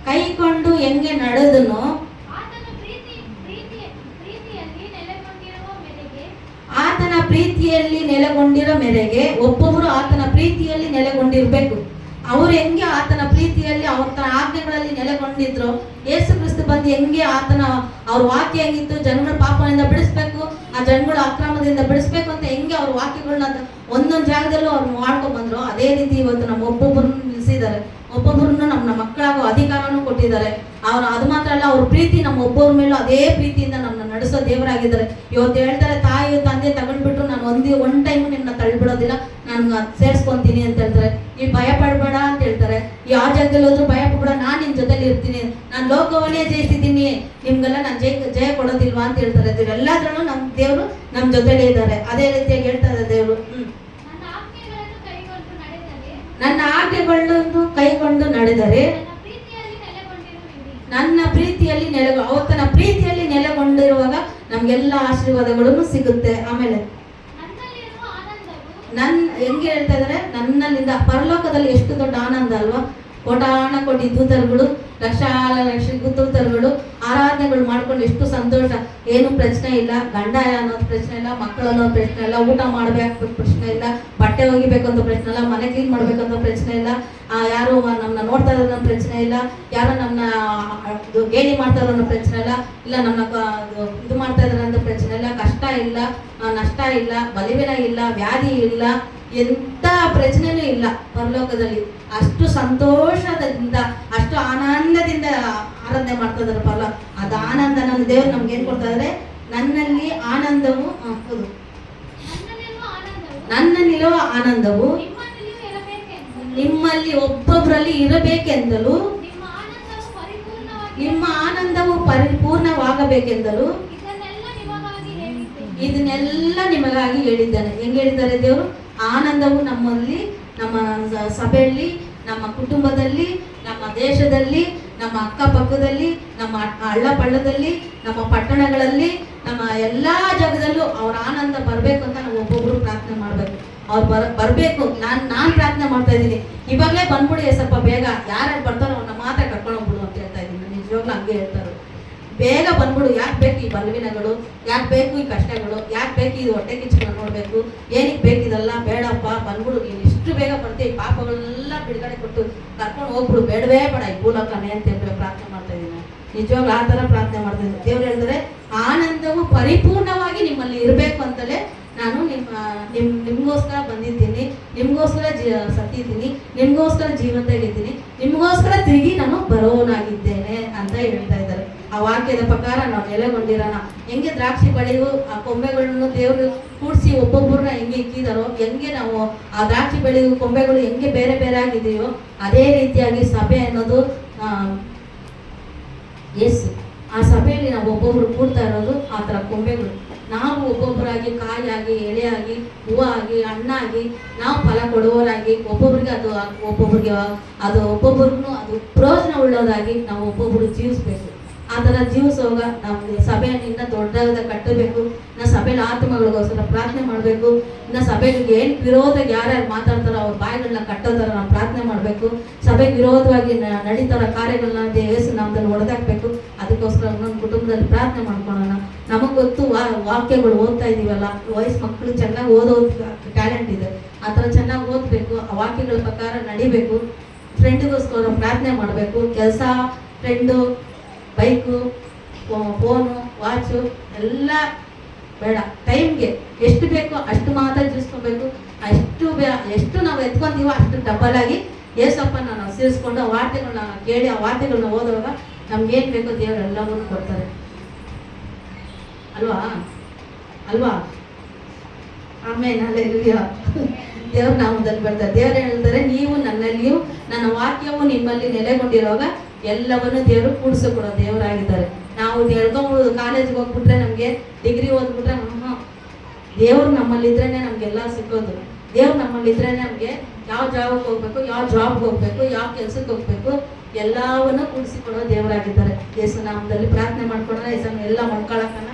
ಕೈಕೊಂಡು ಹೆಂಗೆ ನಡೆದನು ಆತನ ಪ್ರೀತಿ ಪ್ರೀತಿ ಪ್ರೀತಿಯಲ್ಲಿ ನೆಲೆಗೊಂಡಿರೋ ಮೇರೆಗೆ ಒಬ್ಬೊಬ್ಬರು ಆತನ ಪ್ರೀತಿಯಲ್ಲಿ ನೆಲೆಗೊಂಡಿರ್ಬೇಕು. ಅವ್ರು ಹೆಂಗೆ ಆತನ ಪ್ರೀತಿಯಲ್ಲಿ ಅವ್ರ ತನ್ನ ಆಜ್ಞೆಗಳಲ್ಲಿ ನೆಲೆಗೊಂಡಿದ್ರು ಯೇಸು ಕ್ರಿಸ್ತು ಬಂದು ಹೆಂಗೆ ಆತನ ಅವ್ರ ವಾಕ್ಯ ಹೆಂಗಿತ್ತು? ಜನಗಳ ಪಾಪದಿಂದ ಬಿಡಿಸ್ಬೇಕು. ಆ ಜನಗಳ ಅಕ್ರಮದಿಂದ ಬಿಡಿಸ್ಬೇಕು ಅಂತ ಹೆಂಗೆ ಅವ್ರ ವಾಕ್ಯಗಳನ್ನ ಒಂದೊಂದು ಜಾಗದಲ್ಲೂ ಅವ್ರು ಮಾಡ್ಕೊಂಡ್ ಬಂದ್ರು. ಅದೇ ರೀತಿ ಇವತ್ತು ನಮ್ಮ ಒಬ್ಬೊಬ್ಬರನ್ನು ನಿಲ್ಲಿಸಿದ್ದಾರೆ ಒಬ್ಬೊಬ್ಬರನ್ನ ನಮ್ಮ ನಮ್ಮ ಮಕ್ಕಳಾಗೋ ಅಧಿಕಾರನೂ ಕೊಟ್ಟಿದ್ದಾರೆ. ಅವ್ರ ಅದು ಮಾತ್ರ ಅಲ್ಲ, ಅವ್ರ ಪ್ರೀತಿ ನಮ್ಮ ಒಬ್ಬೊಬ್ಬರ ಮೇಲೂ ಅದೇ ಪ್ರೀತಿಯಿಂದ ನಮ್ಮನ್ನ ನಡೆಸೋ ದೇವರಾಗಿದ್ದಾರೆ. ಇವತ್ತು ಹೇಳ್ತಾರೆ, ತಾಯಿ ತಂದೆ ತಗೊಂಡ್ಬಿಟ್ರು, ನಾನು ಒಂದೇ ಒನ್ ಟೈಮ್ ನಿಮ್ಮನ್ನ ತಳ್ಳಿಬಿಡೋದಿಲ್ಲ. ನಾನು ಸೇರಿಸ್ಕೊಂತೀನಿ ಅಂತ ಹೇಳ್ತಾರೆ. ನೀವು ಭಯ ಪಡಬೇಡ ಅಂತ ಯಾವ ಜಾಗದಲ್ಲಿ ಹೋದ್ರು ಭಯ ಕೂಡ ನಾನು ನಿನ್ನ ಜೊತೆಲಿ ಇರ್ತೀನಿ. ನಾನು ಲೋಕವನ್ನೇ ಜಯಿಸಿದ್ದೀನಿ. ನಿಮ್ಗೆಲ್ಲ ನಾನು ಜಯ ಜಯ ಕೊಡೋದಿಲ್ವಾ ಅಂತ ಹೇಳ್ತಾರೆ. ಎಲ್ಲಾದ್ರೂ ನಮ್ಮ ದೇವರು ನಮ್ಮ ಜೊತೆಲೇ ಇದ್ದಾರೆ. ಅದೇ ರೀತಿಯಾಗಿ ಹೇಳ್ತಾರೆ ದೇವರು. ನನ್ನ ಆಜ್ಞೆಗಳನ್ನು ಕೈಗೊಂಡು ನಡೆದರೆ? ನನ್ನ ಪ್ರೀತಿಯಲ್ಲಿ ನೆಲೆ ಅವತ್ತನ ಪ್ರೀತಿಯಲ್ಲಿ ನೆಲೆಗೊಂಡಿರುವಾಗ ನಮ್ಗೆಲ್ಲ ಆಶೀರ್ವಾದಗಳನ್ನು ಸಿಗುತ್ತೆ. ಆಮೇಲೆ ನನ್ನ ಹೆಂಗೆ ಹೇಳ್ತಾ ಇದ್ದಾರೆ ನನ್ನಲ್ಲಿಂದ ಪರಲೋಕದಲ್ಲಿ ಎಷ್ಟು ದೊಡ್ಡ ಆನಂದ ಅಲ್ವಾ? ಕೋಟಾಣ ಕೋಟಿ ದೂತರುಗಳು ಲಕ್ಷಾಲ ಲಕ್ಷ ದೂತರುಗಳು ಆರಾಧನೆಗಳು ಮಾಡ್ಕೊಂಡು ಎಷ್ಟು ಸಂತೋಷ. ಏನು ಪ್ರಶ್ನೆ ಇಲ್ಲ. ಗಂಡ ಅನ್ನೋದು ಪ್ರಶ್ನೆ ಇಲ್ಲ. ಮಕ್ಕಳು ಅನ್ನೋದು ಪ್ರಶ್ನೆ ಇಲ್ಲ. ಊಟ ಮಾಡಬೇಕು ಪ್ರಶ್ನೆ ಇಲ್ಲ. ಬಟ್ಟೆ ಒಗಿಬೇಕು ಅಂತ ಪ್ರಶ್ನೆ ಇಲ್ಲ. ಮನೆ ಕ್ಲೀನ್ ಮಾಡ್ಬೇಕಂತ ಪ್ರಶ್ನೆ ಇಲ್ಲ. ಯಾರು ನಮ್ಮನ್ನ ನೋಡ್ತಾ ಇರೋದನ್ನ ಅನ್ನೋ ಪ್ರಶ್ನೆ ಇಲ್ಲ. ಯಾರು ನಮ್ಮನ್ನ ಗೇಲಿ ಮಾಡ್ತಾ ಇರೋ ಅನ್ನೋ ಪ್ರಶ್ನೆ ಇಲ್ಲ. ಇಲ್ಲ ನಮ್ಮನ್ನ ಇದು- ಮಾಡ್ತಾ ಇದಾರೆ ಅಂತ ಪ್ರಶ್ನೆ ಇಲ್ಲ. ಕಷ್ಟ ಇಲ್ಲ. ನಷ್ಟ ಇಲ್ಲ. ಬಲಿವಿನ ಇಲ್ಲ. ವ್ಯಾಧಿ ಇಲ್ಲ. ಎಂತ ಪ್ರಶ್ನೆನೂ ಇಲ್ಲ ಪರಲೋಕದಲ್ಲಿ. ಅಷ್ಟು ಸಂತೋಷದಿಂದ, ಅಷ್ಟು ಆನಂದದಿಂದ ಆರಾಧನೆ ಮಾಡ್ತಾ ಇದಾರಪ್ಪ ಅಲ್ಲ? ಅದು ಆನಂದ ನನ್ನ ದೇವ್ರು ನಮ್ಗೆ ಏನ್ ಕೊಡ್ತಾ ಇದ್ರೆ? ನನ್ನಲ್ಲಿ ಆನಂದವು ಹೌದು. ನನ್ನಲ್ಲಿರುವ ಆನಂದವು. ನಿಮ್ಮಲ್ಲಿ ಒಬ್ಬೊಬ್ಬರಲ್ಲಿ ಇರಬೇಕೆಂದಲೂ ನಿಮ್ಮ ಆನಂದವು ಪರಿಪೂರ್ಣವಾಗಬೇಕೆಂದಲೂ ಇದನ್ನೆಲ್ಲ ನಿಮಗಾಗಿ ಹೇಳಿದ್ದೇನೆ. ಹೆಂಗೆ ಹೇಳಿದ್ದಾರೆ ದೇವರು? ಆನಂದವು ನಮ್ಮಲ್ಲಿ ನಮ್ಮ ಸಭೆಯಲ್ಲಿ ನಮ್ಮ ಕುಟುಂಬದಲ್ಲಿ ನಮ್ಮ ದೇಶದಲ್ಲಿ ನಮ್ಮ ಅಕ್ಕಪಕ್ಕದಲ್ಲಿ ನಮ್ಮ ಹಳ್ಳ ಪಳ್ಳದಲ್ಲಿ, ನಮ್ಮ ಪಟ್ಟಣಗಳಲ್ಲಿ, ನಮ್ಮ ಎಲ್ಲಾ ಜಾಗದಲ್ಲೂ ಅವ್ರ ಆನಂದ ಬರಬೇಕು ಅಂತ ನಾವು ಒಬ್ಬೊಬ್ರು ಪ್ರಾರ್ಥನೆ ಮಾಡಬೇಕು. ಅವ್ರು ಬರ್, ಬರಬೇಕು. ನಾನು ನಾನು ಪ್ರಾರ್ಥನೆ ಮಾಡ್ತಾ ಇದ್ದೀನಿ. ಇವಾಗಲೇ ಬಂದ್ಬಿಡಿ ಸ್ವಲ್ಪ ಬೇಗ. ಯಾರ್ಯಾರು ಬರ್ತಾರೋ ಅವ್ರನ್ನ ಮಾತ್ರ ಕರ್ಕೊಂಡು ಹೋಗ್ಬಿಡು ಅಂತ ಹೇಳ್ತಾ ಇದ್ದೀನಿ ನಿಜವಾಗ್ಲೂ ಹಂಗೆ ಹೇಳ್ತಾರೆ ಬೇಗ ಬಂದ್ಬಿಡು. ಯಾಕೆ ಬೇಕು ಈ ಬಲವಿನಗಳು? ಯಾಕೆ ಬೇಕು ಈ ಕಷ್ಟಗಳು? ಯಾಕೆ ಬೇಕು ಇದು ಹೊಟ್ಟೆ ಕಿಚ್ಚುಗಳು ನೋಡಬೇಕು? ಏನಕ್ಕೆ ಬೇಕಿದಲ್ಲ ಬೇಡಪ್ಪ, ಬಂದ್ಬಿಡು. ನೀನು ಇಷ್ಟು ಬೇಗ ಬರ್ತೀವಿ ಪಾಪಗಳೆಲ್ಲ ಬಿಡುಗಡೆ ಕೊಟ್ಟು ಕರ್ಕೊಂಡು ಹೋಗ್ಬಿಡು. ಬೇಡವೇ ಬೇಡ ಈ ಭೂಲೋಕನೇ ಅಂತ ಹೇಳಿ ಪ್ರಾರ್ಥನೆ ಮಾಡ್ತಾ ಇದ್ದೀನಿ. ನಿಜವಾಗ್ಲೂ ಆ ಥರ ಪ್ರಾರ್ಥನೆ ಮಾಡ್ತಾ ಇದ್ದೀನಿ. ದೇವ್ರು ಹೇಳಿದ್ರೆ ಆನಂದವು ಪರಿಪೂರ್ಣವಾಗಿ ನಿಮ್ಮಲ್ಲಿ ಇರಬೇಕು ಅಂತಲೇ ನಾನು ನಿಮ್ಮ, ನಿಮ್, ನಿಮ್ಗೋಸ್ಕರ ಬಂದಿದ್ದೀನಿ, ನಿಮ್ಗೋಸ್ಕರ ಜೀ, ಸತ್ತಿದ್ದೀನಿ, ನಿಮ್ಗೋಸ್ಕರ ಜೀವಂತಾಗಿದ್ದೀನಿ ನಿಮ್ಗೋಸ್ಕರ ತಿರುಗಿ ನಾನು ಬರೋನಾಗಿದ್ದೇನೆ ಅಂತ ಹೇಳ್ತಾ ಇದ್ದಾರೆ. ಆ ವಾಕ್ಯದ ಪ್ರಕಾರ ನಾವು ನೆಲೆಗೊಂಡಿರೋಣ. ಹೆಂಗೆ ದ್ರಾಕ್ಷಿ ಬಳಿಗೂ ಆ ಕೊಂಬೆಗಳನ್ನು ದೇವರು ಕೂಡಿಸಿ ಒಬ್ಬೊಬ್ಬರನ್ನ ಹೆಂಗೆ ಇಕ್ಕಿದಾರೋ, ಹೆಂಗೆ ನಾವು ಆ ದ್ರಾಕ್ಷಿ ಬೆಳೆಯು ಕೊಂಬೆಗಳು ಹೆಂಗೆ ಬೇರೆ ಬೇರೆ ಆಗಿದೆಯೋ, ಅದೇ ರೀತಿಯಾಗಿ ಸಭೆ ಅನ್ನೋದು ಯೇಸು ಆ ಸಭೆಯಲ್ಲಿ ನಾವು ಒಬ್ಬೊಬ್ರು ಕೂಡ್ತಾ ಇರೋದು ಆ ಥರ ಕೊಂಬೆಗಳು ನಾವು ಒಬ್ಬೊಬ್ಬರಾಗಿ ಆಗಿ ಎಳೆಯಾಗಿ, ಹೂವಾಗಿ, ಹಣ್ಣಾಗಿ ನಾವು ಫಲ ಕೊಡುವವರಾಗಿ ಒಬ್ಬೊಬ್ರಿಗೆ ಅದು ಒಬ್ಬೊಬ್ರಿಗೆ ಅದು ಒಬ್ಬೊಬ್ರಿಗೂ ಅದು ಪ್ರಯೋಜನ ಉಳ್ಳೋದಾಗಿ ನಾವು ಒಬ್ಬೊಬ್ರು ಜೀವಿಸ್ಬೇಕು. ಆ ಥರ ಜೀವಿಸುವಾಗ ಸಭೆಯನ್ನು ಇನ್ನೂ ದೊಡ್ಡದಾದ ಕಟ್ಟಬೇಕು. ಇನ್ನು ಸಭೆಯಲ್ಲಿ ಆತ್ಮಗಳಿಗೋಸ್ಕರ ಪ್ರಾರ್ಥನೆ ಮಾಡಬೇಕು. ಇನ್ನು ಸಭೆಗೆ ಏನು ವಿರೋಧ ಯಾರ್ಯಾರು ಮಾತಾಡ್ತಾರೋ ಅವ್ರ ಬಾಯಿಗಳನ್ನ ಕಟ್ಟೋದಾರ ನಾವು ಪ್ರಾರ್ಥನೆ ಮಾಡಬೇಕು. ಸಭೆಗೆ ವಿರೋಧವಾಗಿ ನ- ನಡೀತಾರ ಕಾರ್ಯಗಳನ್ನ ದೇವಸ್ಥಾನ ನಾಮದಲ್ಲಿ ಹೊಡೆದಾಕ್ಬೇಕು ಅದಕ್ಕೋಸ್ಕರ ಒಂದೊಂದು ಕುಟುಂಬದಲ್ಲಿ ಪ್ರಾರ್ಥನೆ ಮಾಡ್ಕೊಳ್ಳೋಣ. ನಮಗೆ ಗೊತ್ತು ವಾಕ್ಯಗಳು ಓದ್ತಾ ಇದೀವಲ್ಲ, ವಯಸ್ಸು ಮಕ್ಕಳು ಚೆನ್ನಾಗಿ ಓದೋ ಟ್ಯಾಲೆಂಟ್ ಇದೆ, ಆ ಥರ ಚೆನ್ನಾಗಿ ಓದಬೇಕು, ಆ ವಾಕ್ಯಗಳ ಪ್ರಕಾರ ನಡಿಬೇಕು ಫ್ರೆಂಡ್ಗೋಸ್ಕರ ಪ್ರಾರ್ಥನೆ ಮಾಡಬೇಕು, ಕೆಲಸ ಫ್ರೆಂಡು ಬೈಕು ಫೋನು ವಾಚು ಎಲ್ಲ ಬೇಡ. ಟೈಮ್ಗೆ ಎಷ್ಟು ಬೇಕೋ ಅಷ್ಟು ಮಾತ್ರ ಜೀವಿಸ್ಕೊಬೇಕು ಅಷ್ಟು ಬೇ ಎಷ್ಟು ನಾವು ಎತ್ಕೊಂತೀವೋ ಅಷ್ಟು ಡಬಲ್ ಆಗಿ, ಏಸಪ್ಪನ ನಾವು ಸೇರಿಸ್ಕೊಂಡು ಆ ವಾರ್ತೆಗಳನ್ನ ಕೇಳಿ, ಆ ವಾರ್ತೆಗಳನ್ನ ಓದುವಾಗ ಏನು ಬೇಕೋ ದೇವರು ಎಲ್ಲವನ್ನೂ ಕೊಡ್ತಾರೆ. ಅಲ್ವಾ? ಅಲ್ವಾ? ಆಮೇಲೆ ದೇವ್ರ ನಾಮದಲ್ಲಿ ಬರ್ತಾರೆ. ದೇವ್ರು ಹೇಳ್ತಾರೆ, ನೀವು ನನ್ನಲ್ಲಿಯೂ, ನನ್ನ ವಾಕ್ಯವು ನಿಮ್ಮಲ್ಲಿ ನೆಲೆಗೊಂಡಿರುವಾಗ ಎಲ್ಲವನ್ನು ದೇವರು ಕೂಡಿಸಿಕೊಡೋ ದೇವರಾಗಿದ್ದಾರೆ. ನಾವು ಹೇಳ್ಕೊಂಬಿಡೋದು ಕಾಲೇಜ್ಗೆ ಹೋಗ್ಬಿಟ್ರೆ ನಮಗೆ ಡಿಗ್ರಿ ಓದ್ಬಿಟ್ರೆ ಹ್ಞೂ ದೇವ್ರು ನಮ್ಮಲ್ಲಿದ್ರೇನೆ ನಮಗೆಲ್ಲ ಸಿಕ್ಕೋದು. ದೇವ್ರು ನಮ್ಮಲ್ಲಿದ್ರೇ ನಮಗೆ ಯಾವ ಜಾಬ್ಗೆ ಹೋಗ್ಬೇಕು, ಯಾವ ಜಾಬ್ಗೆ ಹೋಗ್ಬೇಕು, ಯಾವ ಕೆಲ್ಸಕ್ಕೆ ಹೋಗ್ಬೇಕು, ಎಲ್ಲವನ್ನು ಕೂಡಿಸಿಕೊಡೋ ದೇವರಾಗಿದ್ದಾರೆ. ಯೇಸು ನಾಮದಲ್ಲಿ ಪ್ರಾರ್ಥನೆ ಮಾಡ್ಕೊಂಡ್ರೆ ಯೇಸು ಎಲ್ಲ ಮಲ್ಕೊಳಕನ